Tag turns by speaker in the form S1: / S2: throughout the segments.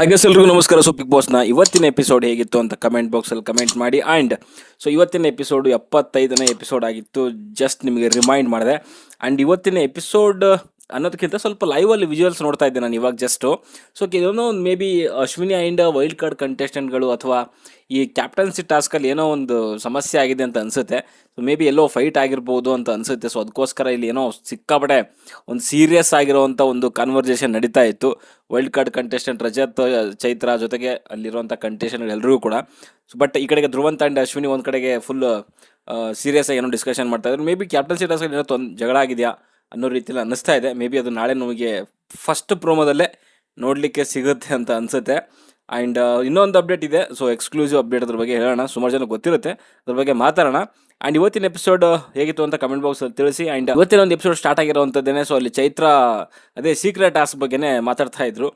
S1: ಹಾಗೆ ಎಲ್ರಿಗೂ ನಮಸ್ಕಾರ. ಸೊ ಬಿಗ್ ಬಾಸ್ನ ಇವತ್ತಿನ ಎಪಿಸೋಡ್ ಹೇಗಿತ್ತು ಅಂತ ಕಮೆಂಟ್ ಬಾಕ್ಸಲ್ಲಿ ಕಮೆಂಟ್ ಮಾಡಿ. ಆ್ಯಂಡ್ ಸೊ ಇವತ್ತಿನ ಎಪಿಸೋಡು ಎಪ್ಪತ್ತೈದನೇ ಎಪಿಸೋಡ್ ಆಗಿತ್ತು. ಜಸ್ಟ್ ನಿಮಗೆ ರಿಮೈಂಡ್ ಮಾಡಿದೆ. ಆ್ಯಂಡ್ ಇವತ್ತಿನ ಎಪಿಸೋಡ್ ಅನ್ನೋದಕ್ಕಿಂತ ಸ್ವಲ್ಪ ಲೈವ್ ಅಲ್ಲಿ ವಿಜುವಲ್ಸ್ ನೋಡ್ತಾ ಇದ್ದೆ ನಾನು ಇವಾಗ ಜಸ್ಟು ಸೊ ಏನೋ ಒಂದು maybe Ashwini and wild card ಕಂಟೆಸ್ಟೆಂಟ್ಗಳು ಅಥವಾ ಈ ಕ್ಯಾಪ್ಟನ್ಸಿ ಟಾಸ್ಕಲ್ಲಿ ಏನೋ ಒಂದು ಸಮಸ್ಯೆ ಆಗಿದೆ ಅಂತ ಅನಿಸುತ್ತೆ. ಸೊ ಮೇ ಬಿ ಎಲ್ಲೋ ಫೈಟ್ ಆಗಿರ್ಬೋದು ಅಂತ ಅನಿಸುತ್ತೆ. ಸೊ ಅದಕ್ಕೋಸ್ಕರ ಇಲ್ಲಿ ಏನೋ ಸಿಕ್ಕಾಪಟ್ಟೆ ಒಂದು ಸೀರಿಯಸ್ ಆಗಿರೋವಂಥ ಒಂದು ಕಾನ್ವರ್ಜೇಷನ್ ನಡೀತಾ ಇತ್ತು. Wild card contestant Rajat, Chaitra ಜೊತೆಗೆ ಅಲ್ಲಿರುವಂಥ ಕಂಟೆಸ್ಟೆಂಟ್ ಎಲ್ಲರಿಗೂ ಕೂಡ. ಸೊ ಬಟ್ ಈ ಕಡೆಗೆ ಧ್ರುವಂತ ಆ್ಯಂಡ್ ಅಶ್ವಿನಿ ಒಂದು ಕಡೆಗೆ ಫುಲ್ ಸೀರಿಯಸ್ ಆಗಿ ಏನೋ ಡಿಸ್ಕಷನ್ ಮಾಡ್ತಾ ಇದ್ದಾರೆ ಮೇ ಬಿ ಕ್ಯಾಪ್ಟನ್ಸಿ ಟಾಸ್ಕಲ್ಲಿ ಏನೋ ಜಗಳ ಆಗಿದೆಯಾ? ಅನ್ನೋ ರೀತಿಯಲ್ಲಿ ಅನ್ನಿಸ್ತಾ ಇದೆ. ಮೇ ಬಿ ಅದು ನಾಳೆ ನಮಗೆ ಫಸ್ಟ್ ಪ್ರೋಮೋದಲ್ಲೇ ನೋಡಲಿಕ್ಕೆ ಸಿಗುತ್ತೆ ಅಂತ ಅನಿಸುತ್ತೆ. ಆ್ಯಂಡ್ ಇನ್ನೊಂದು ಅಪ್ಡೇಟ್ ಇದೆ. ಸೊ ಎಕ್ಸ್ಕ್ಲೂಸಿವ್ ಅಪ್ಡೇಟ್ ಅದ್ರ ಬಗ್ಗೆ ಹೇಳೋಣ. ಸುಮಾರು ಜನ ಗೊತ್ತಿರುತ್ತೆ. ಅದ್ರ ಬಗ್ಗೆ ಮಾತಾಡೋಣ. ಆ್ಯಂಡ್ ಇವತ್ತಿನ ಎಪಿಸೋಡ್ ಹೇಗಿತ್ತು ಅಂತ ಕಮೆಂಟ್ ಬಾಕ್ಸಲ್ಲಿ ತಿಳಿಸಿ. ಆ್ಯಂಡ್ ಇವತ್ತಿನ ಒಂದು ಎಪಿಸೋಡ್ ಸ್ಟಾರ್ಟ್ ಆಗಿರೋವಂಥದ್ದೇನೆ ಸೊ ಅಲ್ಲಿ ಚೈತ್ರ, ಅದೇ ಸೀಕ್ರೆಟ್ ಟಾಸ್ಕ್ ಬಗ್ಗೆನೇ ಮಾತಾಡ್ತಾ ಇದ್ರು.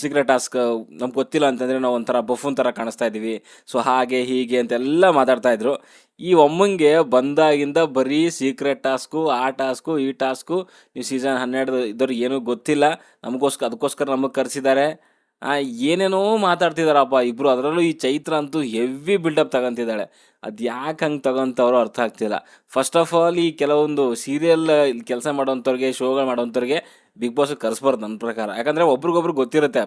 S1: ಸೀಕ್ರೆಟ್ ಟಾಸ್ಕ್ ನಮ್ಗೆ ಗೊತ್ತಿಲ್ಲ ಅಂತಂದರೆ ನಾವು ಒಂಥರ ಬಫೂನ್ ಥರ ಕಾಣಿಸ್ತಾ ಇದ್ದೀವಿ. ಸೊ ಹಾಗೆ, ಹೀಗೆ ಅಂತೆಲ್ಲ ಮಾತಾಡ್ತಾ ಇದ್ರು. ಈ ಒಮ್ಮಂಗೆ ಬಂದಾಗಿಂದ ಬರೀ ಸೀಕ್ರೆಟ್ ಟಾಸ್ಕು ಆ ಟಾಸ್ಕು ಈ ಟಾಸ್ಕು ನೀವು ಸೀಸನ್ ಹನ್ನೆರಡು ಇದ್ರ ಏನೂ ಗೊತ್ತಿಲ್ಲ. ನಮಗೋಸ್ಕರ ಅದಕ್ಕೋಸ್ಕರ ನಮಗೆ ಕರೆಸಿದ್ದಾರೆ. ಏನೇನೋ ಮಾತಾಡ್ತಿದಾರಪ್ಪ ಇಬ್ರು. ಅದರಲ್ಲೂ ಈ ಚೈತ್ರ ಅಂತೂ ಹೆವಿ ಬಿಲ್ಡಪ್ ತಗೊಂತಿದ್ದಾಳೆ. ಅದು ಯಾಕೆ ಹಂಗೆ ತಗೊಂತವ್ರು ಅರ್ಥ ಆಗ್ತಿಲ್ಲ. ಫಸ್ಟ್ ಆಫ್ ಆಲ್ ಈ ಕೆಲವೊಂದು ಸೀರಿಯಲ್ ಕೆಲಸ ಮಾಡೋಂಥವ್ರಿಗೆ, ಶೋಗಳು ಮಾಡೋಂಥವ್ರಿಗೆ ಬಿಗ್ ಬಾಸ್ ಕರೆಸ್ಬಾರ್ದು ನನ್ನ ಪ್ರಕಾರ. ಯಾಕಂದರೆ ಒಬ್ರಿಗೊಬ್ರು ಗೊತ್ತಿರುತ್ತೆ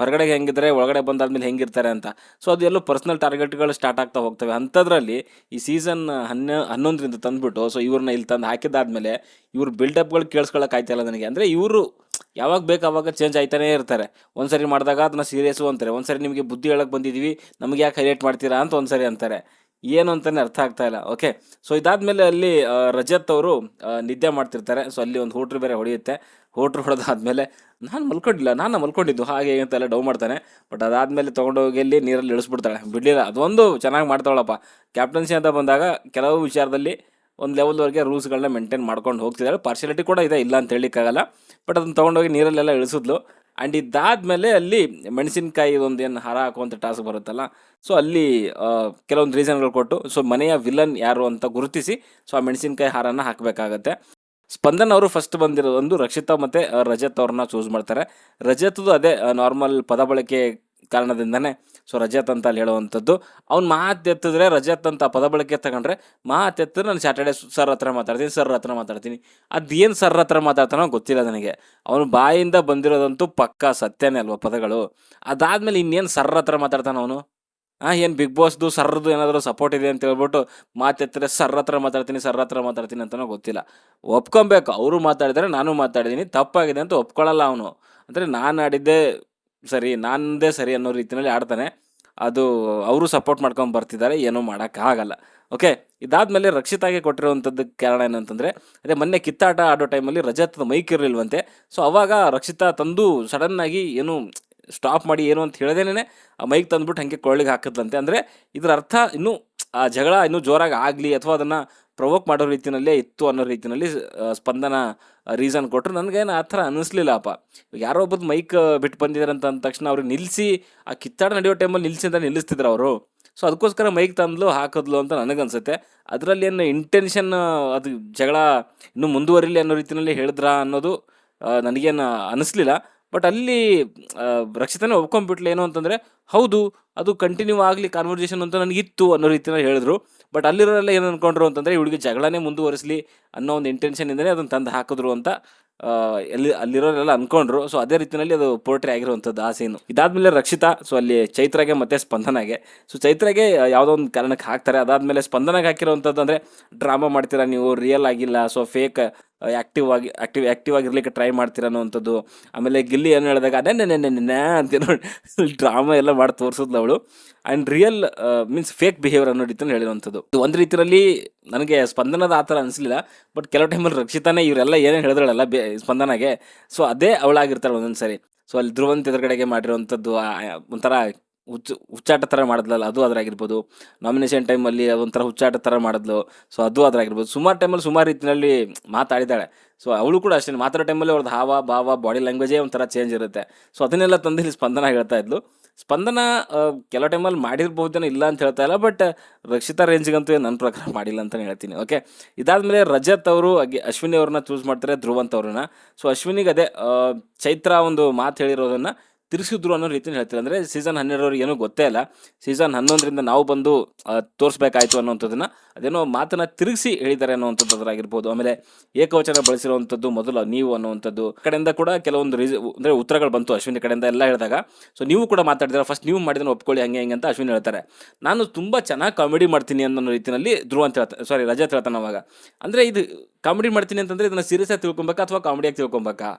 S1: ಹೊರಗಡೆ ಹೆಂಗಿದ್ರೆ ಒಳಗಡೆ ಬಂದಾದ್ಮೇಲೆ ಹೆಂಗಿರ್ತಾರೆ ಅಂತ. ಸೊ ಅದು ಎಲ್ಲೋ ಪರ್ಸ್ನಲ್ ಟಾರ್ಗೆಟ್ಗಳು ಸ್ಟಾರ್ಟ್ ಆಗ್ತಾ ಹೋಗ್ತವೆ. ಅಂಥದ್ರಲ್ಲಿ ಈ ಸೀಸನ್ ಹನ್ನ, ಹನ್ನೊಂದರಿಂದ ತಂದುಬಿಟ್ಟು ಸೊ ಇವ್ರನ್ನ ಇಲ್ಲಿ ತಂದು ಹಾಕಿದ್ದಾದ್ಮೇಲೆ ಇವ್ರ ಬಿಲ್ಡಪ್ಗಳು ಆಯ್ತಲ್ಲ ನನಗೆ. ಅಂದರೆ ಇವರು ಯಾವಾಗ ಬೇಕು ಅವಾಗ ಚೇಂಜ್ ಆಯ್ತಾನೇ ಇರ್ತಾರೆ. ಒಂದ್ಸರಿ ಮಾಡಿದಾಗ ಅದನ್ನ ಸೀರಿಯಸ್ಸು ಅಂತಾರೆ. ಒಂದ್ಸರಿ ನಿಮಗೆ ಬುದ್ಧಿ ಹೇಳಕ್ಕೆ ಬಂದಿದ್ದೀವಿ ನಮಗೆ ಯಾಕೆ ಹೈಲೈಟ್ ಮಾಡ್ತೀರಾ ಅಂತ ಒಂದ್ಸರಿ ಅಂತಾರೆ. ಏನು ಅಂತಲೇ ಅರ್ಥ ಆಗ್ತಾ ಇಲ್ಲ. ಓಕೆ ಸೊ ಇದಾದ್ಮೇಲೆ ಅಲ್ಲಿ ರಜತ್ ಅವರು ನಿದ್ದೆ ಮಾಡ್ತಿರ್ತಾರೆ. ಸೊ ಅಲ್ಲಿ ಒಂದು ಹೋಟ್ರು ಬೇರೆ ಹೊಡೆಯುತ್ತೆ. ಹೋಟ್ರು ಹೊಡೆದಾದ್ಮೇಲೆ ನಾನು ಮಲ್ಕೊಂಡಿಲ್ಲ. ನಾನು ಮಲ್ಕೊಂಡಿದ್ದು. ಹಾಗೆ ಅಂತ ಎಲ್ಲ ಡೌ ಮಾಡ್ತಾನೆ. ಬಟ್ ಅದಾದ್ಮೇಲೆ ತೊಗೊಂಡೋಗಿ ಅಲ್ಲಿ ನೀರಲ್ಲಿ ಇಳಿಸ್ಬಿಡ್ತಾಳೆ. ಬಿಡಲಿಲ್ಲ. ಅದೊಂದು ಚೆನ್ನಾಗಿ ಮಾಡ್ತಾಳಪ್ಪ. ಕ್ಯಾಪ್ಟನ್ಸಿ ಅಂತ ಬಂದಾಗ ಕೆಲವು ವಿಚಾರದಲ್ಲಿ ಒಂದು ಲೆವೆಲ್ವರೆಗೆ ರೂಲ್ಸ್ಗಳನ್ನ ಮೇಂಟೈನ್ ಮಾಡ್ಕೊಂಡು ಹೋಗ್ತಿದ್ದಾಳೆ. ಪಾರ್ಶಿಯಾಲಿಟಿ ಕೂಡ ಇದೆ. ಇಲ್ಲ ಅಂತ ಹೇಳಲಿಕ್ಕಾಗಲ್ಲ. ಬಟ್ ಅದನ್ನು ತೊಗೊಂಡೋಗಿ ನೀರಲ್ಲೆಲ್ಲ ಇಳಿಸಿದ್ಲು. ಆ್ಯಂಡ್ ಇದಾದಮೇಲೆ ಅಲ್ಲಿ ಮೆಣಸಿನಕಾಯಿ ಒಂದು ಏನು ಹಾರ ಹಾಕುವಂಥ ಟಾಸ್ಕ್ ಬರುತ್ತಲ್ಲ ಸೊ ಅಲ್ಲಿ ಕೆಲವೊಂದು ರೀಸನ್ಗಳು ಕೊಟ್ಟು ಸೊ ಮನೆಯ ವಿಲನ್ ಯಾರು ಅಂತ ಗುರುತಿಸಿ ಸೊ ಆ ಮೆಣಸಿನಕಾಯಿ ಹಾರನ ಹಾಕಬೇಕಾಗತ್ತೆ. ಸ್ಪಂದನ್ ಅವರು ಫಸ್ಟ್ ಬಂದಿರೋ ಒಂದು ರಕ್ಷಿತಾ ಮತ್ತು ರಜತ್ ಅವ್ರನ್ನ ಚೂಸ್ ಮಾಡ್ತಾರೆ. ರಜತ್ದು ಅದೇ ನಾರ್ಮಲ್ ಪದ ಬಳಕೆ ಕಾರಣದಿಂದನೇ ಸೊ ರಜತ್ ಅಂತ ಅಲ್ಲಿ ಹೇಳುವಂಥದ್ದು. ಅವ್ನು ಮಾತು ಎತ್ತಿದ್ರೆ ರಜತ್ ಅಂತ ಪದ ಬಳಕೆ ತಗೊಂಡ್ರೆ ಮಾತು ಎತ್ತಿದ್ರೆ ನಾನು ಸ್ಯಾಟರ್ಡೆ ಸರ್ ಹತ್ರ ಮಾತಾಡ್ತೀನಿ ಸರ್ ಹತ್ರ ಮಾತಾಡ್ತೀನಿ. ಅದೇನು ಸರ್ ಹತ್ರ ಮಾತಾಡ್ತಾನೋ ಗೊತ್ತಿಲ್ಲ ನನಗೆ. ಅವನು ಬಾಯಿಂದ ಬಂದಿರೋದಂತೂ ಪಕ್ಕಾ ಸತ್ಯನೇ ಅಲ್ವಾ ಪದಗಳು. ಅದಾದಮೇಲೆ ಇನ್ನೇನು ಸರ್ ಹತ್ರ ಮಾತಾಡ್ತಾನ ಅವನು? ಹಾಂ ಏನು ಬಿಗ್ ಬಾಸ್ದು ಸರ್ದು ಏನಾದರೂ ಸಪೋರ್ಟ್ ಇದೆ ಅಂತ ಹೇಳ್ಬಿಟ್ಟು ಮಾತೆತ್ತರೆ ಸರ್ ಹತ್ರ ಮಾತಾಡ್ತೀನಿ ಸರ್ ಹತ್ರ ಮಾತಾಡ್ತೀನಿ ಅಂತನೋ ಗೊತ್ತಿಲ್ಲ. ಒಪ್ಕೊಬೇಕು, ಅವರು ಮಾತಾಡಿದರೆ, ನಾನು ಮಾತಾಡಿದ್ದೀನಿ ತಪ್ಪಾಗಿದೆ ಅಂತ ಒಪ್ಕೊಳ್ಳಲ್ಲ ಅವನು. ಅಂದರೆ ನಾನು ಆಡಿದ್ದೆ ಸರಿ, ನಾನದೇ ಸರಿ ಅನ್ನೋ ರೀತಿಯಲ್ಲಿ ಆಡ್ತಾನೆ. ಅದು ಅವರು ಸಪೋರ್ಟ್ ಮಾಡ್ಕೊಂಡು ಬರ್ತಿದ್ದಾರೆ, ಏನೂ ಮಾಡೋಕ್ಕಾಗಲ್ಲ ಓಕೆ ಇದಾದಮೇಲೆ ರಕ್ಷಿತಾಗೆ ಕೊಟ್ಟಿರುವಂಥದ್ದು ಕಾರಣ ಏನಂತಂದರೆ, ಅದೇ ಮೊನ್ನೆ ಕಿತ್ತಾಟ ಆಡೋ ಟೈಮಲ್ಲಿ ರಜತ್ ಮೈಕ್ ಇರಲಿಲ್ವಂತೆ. ಸೊ ಅವಾಗ ರಕ್ಷಿತಾ ತಂದು ಸಡನ್ನಾಗಿ ಏನು ಸ್ಟಾಪ್ ಮಾಡಿ ಏನು ಅಂತ ಹೇಳ್ದೇನೆ ಆ ಮೈಕ್ ತಂದ್ಬಿಟ್ಟು ಹಾಗೆ ಕೊಳ್ಳಿಗೆ ಹಾಕಿದ್ಲಂತೆ. ಅಂದರೆ ಇದರ ಅರ್ಥ ಇನ್ನೂ ಆ ಜಗಳ ಇನ್ನೂ ಜೋರಾಗಿ ಆಗಲಿ ಅಥವಾ ಅದನ್ನು ಪ್ರವೋಕ್ ಮಾಡೋ ರೀತಿಯಲ್ಲೇ ಇತ್ತು ಅನ್ನೋ ರೀತಿಯಲ್ಲಿ ಸ್ಪಂದನ ರೀಸನ್ ಕೊಟ್ಟರು ನನಗೇನು ಆ ಥರ ಅನ್ನಿಸ್ಲಿಲ್ಲಪ್ಪ ಯಾರೋ ಒಬ್ಬರು ಮೈಕ್ ಬಿಟ್ಟು ಬಂದಿದ್ದಾರೆ ಅಂತ ಅಂದ ತಕ್ಷಣ ಅವ್ರಿಗೆ ನಿಲ್ಲಿಸಿ ಆ ಕಿತ್ತಾಡ ನಡೆಯೋ ಟೈಮಲ್ಲಿ ನಿಲ್ಲಿಸಿ ಅಂತ ನಿಲ್ಲಿಸ್ತಿದ್ರು ಅವರು. ಸೊ ಅದಕ್ಕೋಸ್ಕರ ಮೈಕ್ ತಂದ್ಲು, ಹಾಕಿದ್ಲು ಅಂತ ನನಗನ್ಸುತ್ತೆ. ಅದರಲ್ಲಿ ಏನು ಇಂಟೆನ್ಷನ್ ಅದು ಜಗಳ ಇನ್ನೂ ಮುಂದುವರಿಲಿ ಅನ್ನೋ ರೀತಿಯಲ್ಲಿ ಹೇಳಿದ್ರಾ ಅನ್ನೋದು ನನಗೇನು ಅನ್ನಿಸ್ಲಿಲ್ಲ ಬಟ್ ಅಲ್ಲಿ ರಕ್ಷಿತನೇ ಒಪ್ಕೊಂಡ್ಬಿಟ್ಲು ಏನು ಅಂತಂದರೆ, ಹೌದು, ಅದು ಕಂಟಿನ್ಯೂ ಆಗಲಿ ಕಾನ್ವರ್ಸೇಷನ್ ಅಂತ ನನಗಿತ್ತು ಅನ್ನೋ ರೀತಿಯಲ್ಲಿ ಹೇಳಿದ್ರು. ಬಟ್ ಅಲ್ಲಿರೋರೆಲ್ಲ ಏನು ಅಂದ್ಕೊಂಡ್ರು ಅಂತಂದರೆ, ಇವಳಿಗೆ ಜಗಳನೇ ಮುಂದುವರಿಸಲಿ ಅನ್ನೋ ಒಂದು ಇಂಟೆನ್ಷನಿಂದನೇ ಅದನ್ನು ತಂದು ಹಾಕಿದ್ರು ಅಂತ ಎಲ್ಲಿ, ಅಲ್ಲಿರೋರೆಲ್ಲ ಅನ್ಕೊಂಡ್ರು. ಸೊ ಅದೇ ರೀತಿಯಲ್ಲಿ ಅದು ಪೋರ್ಟ್ರಿ ಆಗಿರುವಂಥದ್ದು ಆ ಸೀನು ಇದಾದ್ಮೇಲೆ ರಕ್ಷಿತಾ ಸೊ ಅಲ್ಲಿ ಚೈತ್ರಾಗೆ ಮತ್ತು ಸ್ಪಂದನಾಗೆ. ಸೊ ಚೈತ್ರಾಗೆ ಯಾವುದೋ ಒಂದು ಕಾರಣಕ್ಕೆ ಹಾಕ್ತಾರೆ. ಅದಾದಮೇಲೆ ಸ್ಪಂದನಾಗೆ ಹಾಕಿರೋವಂಥದ್ದು ಅಂದರೆ ಡ್ರಾಮಾ ಮಾಡ್ತೀರಾ ನೀವು? ರಿಯಲ್ ಆಗಿಲ್ಲ. ಸೊ ಫೇಕ್ ಆ್ಯಕ್ಟಿವ್ ಆಗಿ ಆ್ಯಕ್ಟಿವ್ ಆ್ಯಕ್ಟಿವ್ ಆಗಿರ್ಲಿಕ್ಕೆ ಟ್ರೈ ಮಾಡ್ತೀರ ಅನ್ನೋವಂಥದ್ದು. ಆಮೇಲೆ ಗಿಲ್ಲಿ ಏನು ಹೇಳಿದಾಗ ಅದೇ ನೆನೆ ನೆನೆ ಅಂತ ನೋಡಿ ಡ್ರಾಮಾ ಎಲ್ಲ ಮಾಡಿ ತೋರಿಸಿದ್ಲು ಅವಳು. And real means fake behaviour ಅನ್ನೋ ರೀತಿಯಲ್ಲಿ ಹೇಳಿರುವಂಥದ್ದು. ಒಂದು ರೀತಿಯಲ್ಲಿ ನನಗೆ ಸ್ಪಂದನದ ಆ ಥರ ಅನಿಸ್ಲಿಲ್ಲ. ಬಟ್ ಕೆಲವು ಟೈಮಲ್ಲಿ ರಕ್ಷಿತಾನೇ ಇವರೆಲ್ಲ ಏನೇನು ಹೇಳಿದ್ರಲ್ಲ ಬೇ, ಸ್ಪಂದನಾಗೆ. ಸೊ ಅದೇ ಅವಳಾಗಿರ್ತಾಳೆ ಒಂದೊಂದು ಸರಿ ಸೊ ಅಲ್ಲಿ ಧ್ರುವಂತ ಎದುರುಗಡೆಗೆ ಮಾಡಿರುವಂಥದ್ದು ಒಂಥರ ಹುಚ್ಚು, ಹುಚ್ಚಾಟ ಥರ ಮಾಡಿದ್ಲಲ್ಲ, ಅದು ಅದರಾಗಿರ್ಬೋದು. ನಾಮಿನೇಷನ್ ಟೈಮಲ್ಲಿ ಅದೊಂಥರ ಹುಚ್ಚಾಟ ಥರ ಮಾಡಿದ್ಲು. ಸೊ ಅದು ಅದರಾಗಿರ್ಬೋದು. ಸುಮಾರು ಟೈಮಲ್ಲಿ ಸುಮಾರು ರೀತಿಯಲ್ಲಿ ಮಾತಾಡಿದ್ದಾಳೆ. ಸೊ ಅವಳು ಕೂಡ ಅಷ್ಟೇ, ಮಾತಾಡೋ ಟೈಮಲ್ಲಿ ಅವ್ರದ್ದು ಹಾವ, ಭಾವ ಬಾಡಿ ಲ್ಯಾಂಗ್ವೇಜೇ ಒಂಥರ ಚೇಂಜ್ ಇರುತ್ತೆ. ಸೊ ಅದನ್ನೆಲ್ಲ ತಂದು ಇಲ್ಲಿ ಸ್ಪಂದನ ಹೇಳ್ತಾ ಇದ್ಲು. ಸ್ಪಂದನ ಕೆಲವು ಟೈಮಲ್ಲಿ ಮಾಡಿರ್ಬೋದೇನೋ ಇಲ್ಲ ಅಂತ ಹೇಳ್ತಾ ಇಲ್ಲ ಬಟ್ ರಕ್ಷಿತಾ ರೇಂಜ್ಗಂತೂ ನನ್ನ ಪ್ರಕಾರ ಮಾಡಿಲ್ಲ ಅಂತಲೇ ಹೇಳ್ತೀನಿ ಓಕೆ ಇದಾದಮೇಲೆ ರಜತ್ ಅವರು ಅಶ್ವಿನಿ ಅವ್ರನ್ನ ಚೂಸ್ ಮಾಡ್ತಾರೆ ಧ್ರುವಂತ ಅವ್ರನ್ನ. ಸೊ ಅಶ್ವಿನಿಗೆ ಅದೇ ಚೈತ್ರ ಒಂದು ಮಾತು ಹೇಳಿರೋದನ್ನು ತಿರ್ಸಿದ್ರು ಅನ್ನೋ ರೀತಿಯಲ್ಲಿ ಹೇಳ್ತಾರೆ. ಅಂದರೆ ಸೀಸನ್ ಹನ್ನೆರಡರವ್ರಿಗೆ ಏನೂ ಗೊತ್ತೇ ಇಲ್ಲ. ಸೀಸನ್ ಹನ್ನೊಂದರಿಂದ ನಾವು ಬಂದು ತೋರಿಸ್ಬೇಕಾಯ್ತು ಅನ್ನೋಂಥದ್ದನ್ನ ಅದೇನೋ ಮಾತನ್ನ ತಿರುಗಿಸಿ ಹೇಳಿದ್ದಾರೆ ಅನ್ನೋವಂಥದ್ದಾಗಿರ್ಬೋದು ಆಮೇಲೆ ಏಕವಚನ ಬಳಸಿರುವಂಥದ್ದು ಮೊದಲು ನೀವು ಅನ್ನುವಂಥದ್ದು. ಕಡೆಯಿಂದ ಕೂಡ ಕೆಲವೊಂದು ರೀಸ, ಅಂದರೆ ಉತ್ತರಗಳು ಬಂತು ಅಶ್ವಿನಿ ಕಡೆಯಿಂದ ಎಲ್ಲ ಹೇಳಿದಾಗ. ಸೊ ನೀವು ಕೂಡ ಮಾತಾಡಿದ್ರೆ ಫಸ್ಟ್ ನೀವು ಮಾಡಿದ್ರೆ ಒಪ್ಕೊಳ್ಳಿ, ಹಂಗೆ, ಹಿಂಗೆ ಅಂತ ಅಶ್ವಿನಿ ಹೇಳ್ತಾರೆ. ನಾನು ತುಂಬ ಚೆನ್ನಾಗಿ ಕಾಮಿಡಿ ಮಾಡ್ತೀನಿ ಅನ್ನೋ ರೀತಿಯಲ್ಲಿ ಧ್ರುವ ಅಂತ ಹೇಳ್ತಾರೆ ಸಾರಿ ರಜತ್ ಹೇಳ್ತಾನೆ ಅವಾಗ. ಅಂದರೆ ಇದು ಕಾಮಿಡಿ ಮಾಡ್ತೀನಿ ಅಂತಂದರೆ ಇದನ್ನ ಸೀರಿಯಸ್ ಆಗಿ ತಿಳ್ಕೊಬೇಕಾ ಅಥವಾ ಕಾಮಿಡಿಯಾಗಿ ತಿಳ್ಕೊಬೇಕಾ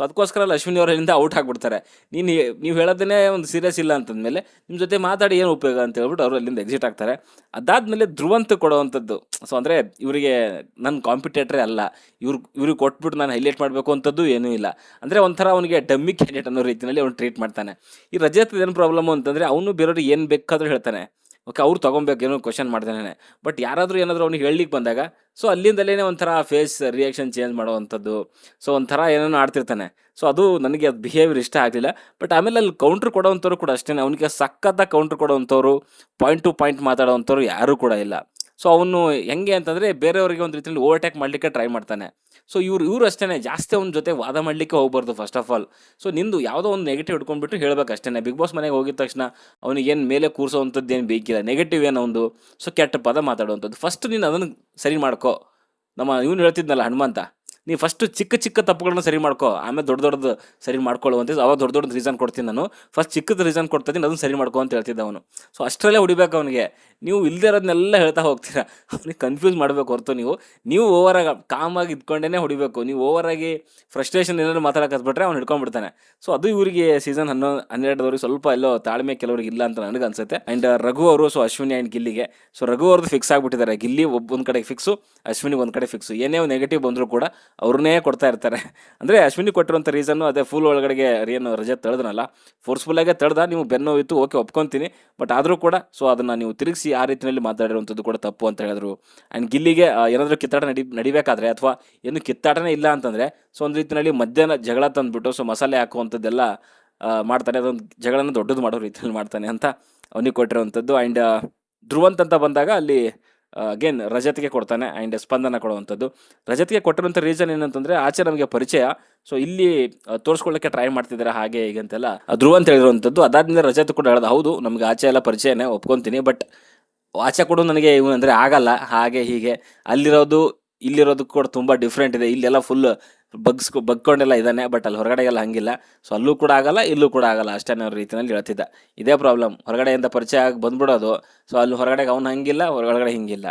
S1: ಸೊ ಅದಕ್ಕೋಸ್ಕರ ಅಲ್ಲಿ ಅವರಿಂದ ಔಟ್ ಆಗಿಬಿಡ್ತಾರೆ. ನೀನು ನೀವು ಹೇಳೋದನ್ನೇ ಒಂದು ಸೀರಿಯಸ್ ಇಲ್ಲ ಅಂತಂದಮೇಲೆ ನಿಮ್ಮ ಜೊತೆ ಮಾತಾಡಿ ಏನು ಉಪಯೋಗ ಅಂತ ಹೇಳ್ಬಿಟ್ಟು ಅವರು ಅಲ್ಲಿಂದ ಎಕ್ಸಿಟ್ ಆಗ್ತಾರೆ. ಅದಾದಮೇಲೆ ಧ್ರುವಂತ ಕೊಡುವಂಥದ್ದು. ಸೊ ಅಂದರೆ ಇವರಿಗೆ ನನ್ನ ಕಾಂಪಿಟೇಟ್ರೇ ಅಲ್ಲ. ಇವ್ರು, ಇವ್ರಿಗೆ ಕೊಟ್ಬಿಟ್ಟು ನಾನು ಹೈಲೈಟ್ ಮಾಡಬೇಕು ಅಂಥದ್ದು ಏನೂ ಇಲ್ಲ. ಅಂದರೆ ಒಂಥರ ಅವನಿಗೆ ಡಮ್ಮಿ ಕ್ಯಾಂಡಿಡೇಟ್ ಅನ್ನೋ ರೀತಿಯಲ್ಲಿ ಅವ್ನು ಟ್ರೀಟ್ ಮಾಡ್ತಾನೆ. ಈ ರಜತ್ ಏನು ಪ್ರಾಬ್ಲಮ್ ಅಂತಂದರೆ ಅವನು ಬೇರೆಯವ್ರಿಗೆ ಏನು ಬೇಕಾದರೂ ಹೇಳ್ತಾನೆ. ಓಕೆ, ಅವ್ರು ತೊಗೊಬೇಕು ಏನೋ ಕ್ವಶನ್ ಬಟ್ ಯಾರಾದರೂ ಏನಾದರೂ ಅವ್ನಿಗೆ ಹೇಳಲಿಕ್ಕೆ ಬಂದಾಗ ಸೊ ಅಲ್ಲಿಂದಲೇ ಒಂಥರ ಫೇಸ್ ರಿಯಾಕ್ಷನ್ ಚೇಂಜ್ ಮಾಡುವಂಥದ್ದು. ಸೊ ಒಂಥರ ಏನೇನೋ ಆಡ್ತಿರ್ತಾನೆ. ಸೊ ಅದು ನನಗೆ ಅದು ಬಿಹೇವಿಯರ್ ಇಷ್ಟ ಆಗಲಿಲ್ಲ. ಬಟ್ ಆಮೇಲೆ ಅಲ್ಲಿ ಕೌಂಟ್ರ್ ಕೊಡೋವಂಥವ್ರು ಕೂಡ ಅಷ್ಟೇ ಅವನಿಗೆ ಸಖತ್ತಾಗಿ ಕೌಂಟ್ರ್ ಕೊಡೋವಂಥವ್ರು ಪಾಯಿಂಟ್ ಟು ಪಾಯಿಂಟ್ ಮಾತಾಡೋವಂಥವ್ರು ಯಾರೂ ಕೂಡ ಇಲ್ಲ. ಸೊ ಅವನು ಹೆಂಗೆ ಅಂತಂದರೆ ಬೇರೆಯವರಿಗೆ ಒಂದು ರೀತಿಯಲ್ಲಿ ಓವರ್ಟೇಕ್ ಮಾಡಲಿಕ್ಕೆ ಟ್ರೈ ಮಾಡ್ತಾನೆ. ಸೊ ಇವ್ರು ಇವ್ರು ಅಷ್ಟೇ ಜಾಸ್ತಿ ಅವ್ನ ಜೊತೆ ವಾದ ಮಾಡಲಿಕ್ಕೆ ಹೋಗ್ಬಾರ್ದು ಫಸ್ಟ್ ಆಫ್ ಆಲ್ ಸೊ ನಿಂದು ಯಾವುದೋ ಒಂದು ನೆಗೆಟಿವ್ ಇಟ್ಕೊಂಡ್ಬಿಟ್ಟು ಹೇಳ್ಬೇಕು ಅಷ್ಟೇ ಬಿಗ್ ಬಾಸ್ ಮನೆಗೆ ಹೋಗಿದ ತಕ್ಷಣ ಅವನಿಗೆ ಏನು ಮೇಲೆ ಕೂರಿಸೋವಂಥದ್ದು ಏನು ಬೇಕಿಲ್ಲ. ನೆಗೆಟಿವ್ ಏನೋ ಒಂದು. ಸೊ ಕೆಟ್ಟ ಪದ ಮಾತಾಡುವಂಥದ್ದು. ಫಸ್ಟ್ ನೀನು ಅದನ್ನು ಸರಿ ಮಾಡ್ಕೋ. ನಮ್ಮ ಇವನು ಹೇಳ್ತಿದ್ನಲ್ಲ ಹನುಮಂತ ನೀವು ಫಸ್ಟ್ ಚಿಕ್ಕ ಚಿಕ್ಕ ತಪ್ಪುಗಳನ್ನ ಸರಿ ಮಾಡ್ಕೋ. ಆಮೇಲೆ ದೊಡ್ಡ ದೊಡ್ಡದು ಸರಿ ಮಾಡ್ಕೊಳ್ಳುವಂತ ಅವಾಗ ದೊಡ್ಡ ದೊಡ್ಡ ರೀಸನ್ ಕೊಡ್ತೀನಿ ನಾನು. ಫಸ್ಟ್ ಚಿಕ್ಕದ ರೀಸನ್ ಕೊಡ್ತೀನಿ ಅದನ್ನು ಸರಿ ಮಾಡ್ಕೊ ಅಂತ ಹೇಳ್ತಿದ್ದ ಅವನು. ಸೊ ಅಷ್ಟರಲ್ಲೇ ಹೊಡಿಬೇಕು ಅವನಿಗೆ. ನೀವು ಇಲ್ಲದೆ ಇರೋದನ್ನೆಲ್ಲ ಹೇಳ್ತಾ ಹೋಗ್ತೀರಾ? ಅವ್ನಿಗೆ ಕನ್ಫ್ಯೂಸ್ ಮಾಡಬೇಕು ಹೊರತು ನೀವು. ನೀವು ಓವರಾಗಿ ಕಾಮಾಗಿ ಇದ್ಕೊಂಡೇ ಹೊಡಿಬೇಕು. ನೀವು ಓವರಾಗಿ ಫ್ರಸ್ಟ್ರೇಷನ್ ಏನಾದ್ರು ಮಾತಾಡಕ್ಕೆ ಹತ್ಬಿಟ್ರೆ ಅವ್ನು ಹಿಡ್ಕೊಂಡ್ಬಿಡ್ತಾನೆ. ಸೊ ಅದು ಇವರಿಗೆ ಸೀಸನ್ ಹನ್ನೊಂದು ಹನ್ನೆರಡದವ್ರಿಗೆ ಸ್ವಲ್ಪ ಎಲ್ಲೋ ತಾಳ್ಮೆ ಕೆಲವ್ರಿಗೆ ಇಲ್ಲ ಅಂತ ನನಗೆ ಅನ್ಸುತ್ತೆ. ಆ್ಯಂಡ್ ರಘು ಅವರು ಸೊ ಅಶ್ವಿನಿ ಆ್ಯಂಡ್ ಗಿಲ್ಲಿಗೆ. ಸೊ ರಘು ಅವ್ರದ್ದು ಫಿಕ್ಸ್ ಆಗಿಬಿಟ್ಟಿದ್ದಾರೆ. ಗಿಲ್ಲಿ ಒಬ್ಬ ಒಂದು ಕಡೆ ಫಿಕ್ಸು ಅಶ್ವಿನಿ ಒಂದು ಕಡೆ ಫಿಕ್ಸು ಏನೇ ನೆಗೆಟಿವ್ ಬಂದರೂ ಕೂಡ ಅವ್ರನ್ನೇ ಕೊಡ್ತಾ ಇರ್ತಾರೆ. ಅಂದರೆ ಅಶ್ವಿನಿ ಕೊಟ್ಟಿರುವಂಥ ರೀಸನ್ನು ಅದೇ ಫುಲ್ ಒಳಗಡೆಗೆ ಏನು ರಜೆ ತಳೆದನಲ್ಲ. ಫೋರ್ಸ್ಫುಲ್ಲಾಗೆ ತಳೆದ, ನೀವು ಬೆನ್ನು ಓಕೆ ಒಪ್ಕೊತೀನಿ. ಬಟ್ ಆದರೂ ಕೂಡ ಸೊ ಅದನ್ನು ನೀವು ತಿರುಗಿಸಿ ಆ ರೀತಿಯಲ್ಲಿ ಮಾತಾಡಿರುವಂಥದ್ದು ಕೂಡ ತಪ್ಪು ಅಂತ ಹೇಳಿದ್ರು. ಆ್ಯಂಡ್ ಗಿಲ್ಲಿಗೆ ಏನಾದರೂ ಕಿತ್ತಾಟ ನಡಿ ನಡಿಬೇಕಾದ್ರೆ ಅಥವಾ ಏನು ಕಿತ್ತಾಟನೇ ಇಲ್ಲ ಅಂತಂದರೆ ಸೊ ಒಂದು ರೀತಿಯಲ್ಲಿ ಮಧ್ಯಾಹ್ನ ಜಗಳ ತಂದುಬಿಟ್ಟು ಸೊ ಮಸಾಲೆ ಹಾಕುವಂಥದ್ದೆಲ್ಲ ಮಾಡ್ತಾನೆ ಅದೊಂದು ಜಗಳನ ದೊಡ್ಡದು ಮಾಡೋ ರೀತಿಯಲ್ಲಿ ಮಾಡ್ತಾನೆ ಅಂತ ಅವನಿಗೆ ಕೊಟ್ಟಿರುವಂಥದ್ದು. ಆ್ಯಂಡ್ ಧ್ರುವಂತ ಅಂತ ಬಂದಾಗ ಅಲ್ಲಿ ಅಗೇನ್ ರಜತ್ಗೆ ಕೊಡ್ತಾನೆ ಆ್ಯಂಡ್ ಸ್ಪಂದನ ಕೊಡುವಂಥದ್ದು. ರಜತ್ಗೆ ಕೊಟ್ಟಿರುವಂಥ ರೀಸನ್ ಏನಂತಂದರೆ ಆಚೆ ನಮಗೆ ಪರಿಚಯ ಸೊ ಇಲ್ಲಿ ತೋರಿಸ್ಕೊಳ್ಳೋಕ್ಕೆ ಟ್ರೈ ಮಾಡ್ತಿದ್ದಾರೆ ಹಾಗೆ ಆ, ಧ್ರುವ ಅಂತ ಹೇಳಿರುವಂಥದ್ದು. ಅದಾದ್ಮೇಲೆ ರಜತ್ ಕೂಡ ಹೇಳೋದು ಹೌದು ನಮಗೆ ಆಚೆ ಎಲ್ಲ ಪರಿಚಯನೇ ಒಪ್ಕೊತೀನಿ ಬಟ್ ಆಚೆ ಕೊಡು ನನಗೆ ಇವನು ಅಂದರೆ ಆಗಲ್ಲ, ಹಾಗೆ ಹೀಗೆ. ಅಲ್ಲಿರೋದು, ಇಲ್ಲಿರೋದು ಕೂಡ ತುಂಬ ಡಿಫ್ರೆಂಟ್ ಇದೆ. ಇಲ್ಲೆಲ್ಲ ಫುಲ್ ಬಗ್ಸ್ ಬಗ್ಕೊಂಡೆಲ್ಲ ಇದ್ದಾನೆ ಬಟ್ ಅಲ್ಲಿ ಹೊರಗಡೆಗೆಲ್ಲ ಹಂಗಿಲ್ಲ. ಸೊ ಅಲ್ಲೂ ಕೂಡ ಆಗಲ್ಲ, ಇಲ್ಲೂ ಕೂಡ ಆಗಲ್ಲ ಅಷ್ಟೇ ಅನ್ನೋ ರೀತಿಯಲ್ಲಿ ಹೇಳ್ತಿದ್ದ. ಇದೇ ಪ್ರಾಬ್ಲಮ್ ಹೊರಗಡೆಯಿಂದ ಪರಿಚಯ ಆಗಿ ಬಂದ್ಬಿಡೋದು. ಸೊ ಅಲ್ಲಿ ಹೊರಗಡೆಗೆ ಅವ್ನು ಹಂಗಿಲ್ಲ ಹೊರಗಡೆ ಹಿಂಗಿಲ್ಲ.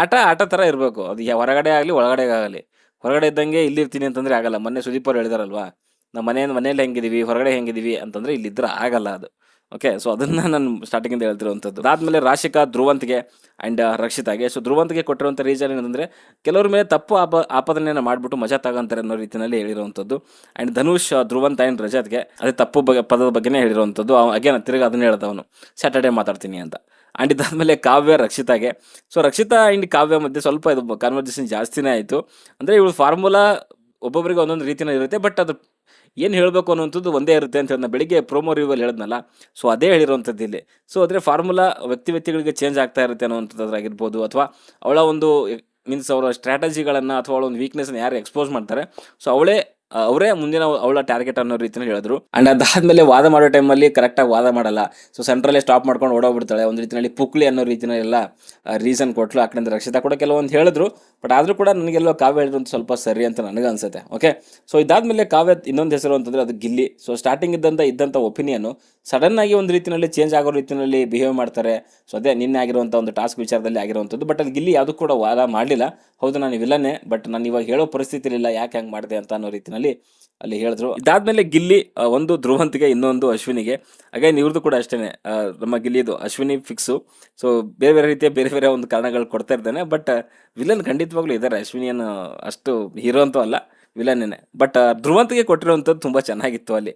S1: ಆಟ ಆಟ ಥರ ಇರಬೇಕು. ಅದು ಹೊರಗಡೆ ಆಗಲಿ, ಒಳಗಡೆಗೆ ಆಗಲಿ. ಹೊರಗಡೆ ಇದ್ದಂಗೆ ಇಲ್ಲಿರ್ತೀನಿ ಅಂತಂದರೆ ಆಗಲ್ಲ. ಮೊನ್ನೆ ಸುದೀಪ್ ಅವ್ರು ಹೇಳಿದಾರಲ್ವಾ, ನಮ್ಮ ಮನೆಯಿಂದ ಮನೇಲಿ ಹೆಂಗಿದ್ದೀವಿ, ಹೊರಗಡೆ ಹೆಂಗಿದ್ದೀವಿ ಅಂತಂದರೆ ಇಲ್ಲಿದ್ದರೆ ಆಗಲ್ಲ ಅದು. ಓಕೆ ಸೊ ಅದನ್ನು ನಾನು ಸ್ಟಾರ್ಟಿಂಗಿಂದ ಹೇಳ್ತಿರುವಂಥದ್ದು ಅದಾದಮೇಲೆ ರಾಶಿಕಾ ಧ್ರುವಂತಿಗೆ ಆ್ಯಂಡ್ ರಕ್ಷಿತಾಗೆ. ಸೊ ಧ್ರುವಂತಿಗೆ ಕೊಟ್ಟಿರುವಂಥ ರೀಸನ್ ಏನಂದರೆ, ಕೆಲವ್ರ ಮೇಲೆ ತಪ್ಪು ಆಪ, ಆಪಾದನೆಯನ್ನು ಮಾಡಿಬಿಟ್ಟು ಮಜಾ ತಗೊಂತಾರೆ ಅನ್ನೋ ರೀತಿಯಲ್ಲಿ ಹೇಳಿರುವಂಥದ್ದು ಆ್ಯಂಡ್ ಧನುಷ್ ಧ್ರುವಂತ ಆ್ಯಂಡ್ ರಜತ್ಗೆ ಅದೇ ತಪ್ಪು ಬಗ್ಗೆ ಪದದ ಬಗ್ಗೆನೇ ಹೇಳಿರುವಂಥದ್ದು ಅಗೇನ್ ತಿರುಗಿ ಅದನ್ನೇ ಹೇಳ್ದ ಅವನು ಸ್ಯಾಟರ್ಡೇ ಮಾತಾಡ್ತೀನಿ ಅಂತ. ಆ್ಯಂಡ್ ಇದಾದಮೇಲೆ ಕಾವ್ಯ, ರಕ್ಷಿತಾಗೆ. ಸೊ ರಕ್ಷಿತಾ ಆ್ಯಂಡ್ ಕಾವ್ಯ ಮಧ್ಯೆ ಸ್ವಲ್ಪ ಇದು ಕಾನ್ವರ್ಸೇಷನ್ ಜಾಸ್ತಿನೇ ಆಯಿತು. ಅಂದರೆ ಇವಳು ಫಾರ್ಮುಲಾ ಒಬ್ಬೊಬ್ಬರಿಗೆ ಒಂದೊಂದು ರೀತಿಯಲ್ಲಿ ಇರುತ್ತೆ ಬಟ್ ಅದು ಏನು ಹೇಳಬೇಕು ಅನ್ನುವಂಥದ್ದು ಒಂದೇ ಇರುತ್ತೆ ಅಂತ ಹೇಳಿದ್ನ ಬೆಳಿಗ್ಗೆ ಪ್ರೋಮೋ ರಿವ್ಯೂಲ್ ಹೇಳಿದ್ನಲ್ಲ ಸೊ ಅದೇ ಹೇಳಿರುವಂಥದ್ದು ಇಲ್ಲಿ. ಸೊ ಅಂದರೆ ಫಾರ್ಮುಲಾ ವ್ಯಕ್ತಿ ವ್ಯಕ್ತಿಗಳಿಗೆ ಚೇಂಜ್ ಆಗ್ತಾ ಇರುತ್ತೆ ಅನ್ನುವಂಥದ್ದಾಗಿರ್ಬೋದು ಅಥವಾ ಅವಳ ಒಂದು ಮೀನ್ಸ್ ಅವರ ಸ್ಟ್ರಾಟಜಿಗಳನ್ನು ಅಥವಾ ಅವಳ ಒಂದು ವೀಕ್ನೆಸ್ನ ಯಾರು ಎಕ್ಸ್ಪೋಸ್ ಮಾಡ್ತಾರೆ. ಸೊ ಅವಳೇ ಅವರೇ ಮುಂದಿನ ಅವಳ ಟಾರ್ಗೆಟ್ ಅನ್ನೋ ರೀತಿಯಲ್ಲಿ ಹೇಳಿದ್ರು. ಅಂಡ್ ಅದಾದ್ಮೇಲೆ ವಾದ ಮಾಡೋ ಟೈಮಲ್ಲಿ ಕರೆಕ್ಟಾಗಿ ವಾದ ಮಾಡಲ್ಲ. ಸೊ ಸೆಂಟ್ರಲ್ಲೇ ಸ್ಟಾಪ್ ಮಾಡ್ಕೊಂಡು ಓಡೋಗ್ಬಿಡ್ತಾಳೆ. ಒಂದು ರೀತಿಯಲ್ಲಿ ಪುಕ್ಲಿ ಅನ್ನೋ ರೀತಿಯಲ್ಲಿ ಎಲ್ಲ ರೀಸನ್ ಕೊಟ್ಲು ಆ ಕಡೆಯಿಂದ ರಕ್ಷಿತ ಕೂಡ ಕೆಲವೊಂದು ಹೇಳಿದ್ರು. ಬಟ್ ಆದರೂ ಕೂಡ ನನಗೆಲ್ಲೋ ಕಾವ್ಯ ಹೇಳಿದ್ರು ಸ್ವಲ್ಪ ಸರಿ ಅಂತ ನನಗೆ ಅನ್ಸುತ್ತೆ. ಓಕೆ ಸೊ ಇದಾದ್ಮೇಲೆ ಕಾವ್ಯ ಇನ್ನೊಂದು ಹೆಸರು ಅಂತಂದ್ರೆ ಅದು ಗಿಲ್ಲಿ. ಸೊ ಸ್ಟಾರ್ಟಿಂಗ್ ಇದ್ದಂಥ ಇದ್ದಂಥ ಒಪಿನಿಯನ್ನು ಸಡನ್ ಆಗಿ ಒಂದು ರೀತಿಯಲ್ಲಿ ಚೇಂಜ್ ಆಗೋ ರೀತಿಯಲ್ಲಿ ಬಿಹೇವ್ ಮಾಡ್ತಾರೆ. ಸೊ ಅದೇ ನಿನ್ನೆ ಆಗಿರುವಂಥ ಒಂದು ಟಾಸ್ಕ್ ವಿಚಾರದಲ್ಲಿ ಆಗಿರುವಂಥದ್ದು. ಬಟ್ ಅಲ್ಲಿ ಗಿಲ್ಲಿ ಯಾವುದೂ ಕೂಡ ವಾದ ಮಾಡಲಿಲ್ಲ. ಹೌದು, ನಾನು ವಿಲನ್ನೇ. ಬಟ್ ನಾನು ಇವಾಗ ಹೇಳೋ ಪರಿಸ್ಥಿತಿ ಇಲ್ಲ ಯಾಕೆ ಹಂಗೆ ಮಾಡಿದೆ ಅಂತ ಅನ್ನೋ ರೀತಿಯಲ್ಲಿ ಅಲ್ಲಿ ಹೇಳಿದ್ರು. ಇದಾದ್ಮೇಲೆ ಗಿಲ್ಲಿ ಒಂದು ಧ್ರುವಂತಿಗೆ, ಇನ್ನೊಂದು ಅಶ್ವಿನಿಗೆ. ಹಾಗೆ ಇವ್ರದ್ದು ಕೂಡ ಅಷ್ಟೇ ನಮ್ಮ ಗಿಲ್ಲಿದು ಅಶ್ವಿನಿ ಫಿಕ್ಸು ಸೊ ಬೇರೆ ಬೇರೆ ರೀತಿಯ ಬೇರೆ ಬೇರೆ ಒಂದು ಕಾರಣಗಳು ಕೊಡ್ತಾ ಇದ್ದಾನೆ. ಬಟ್ ವಿಲನ್ ಖಂಡಿತವಾಗ್ಲೂ ಇದ್ದಾರೆ ಅಶ್ವಿನಿಯನ್ನು ಅಷ್ಟು ಹೀರೋ ಅಂತೂ ಅಲ್ಲ. ವಿಲನ್ನೇ. ಬಟ್ ಧ್ರುವಂತಿಗೆ ಕೊಟ್ಟಿರುವಂಥದ್ದು ತುಂಬ ಚೆನ್ನಾಗಿತ್ತು ಅಲ್ಲಿ.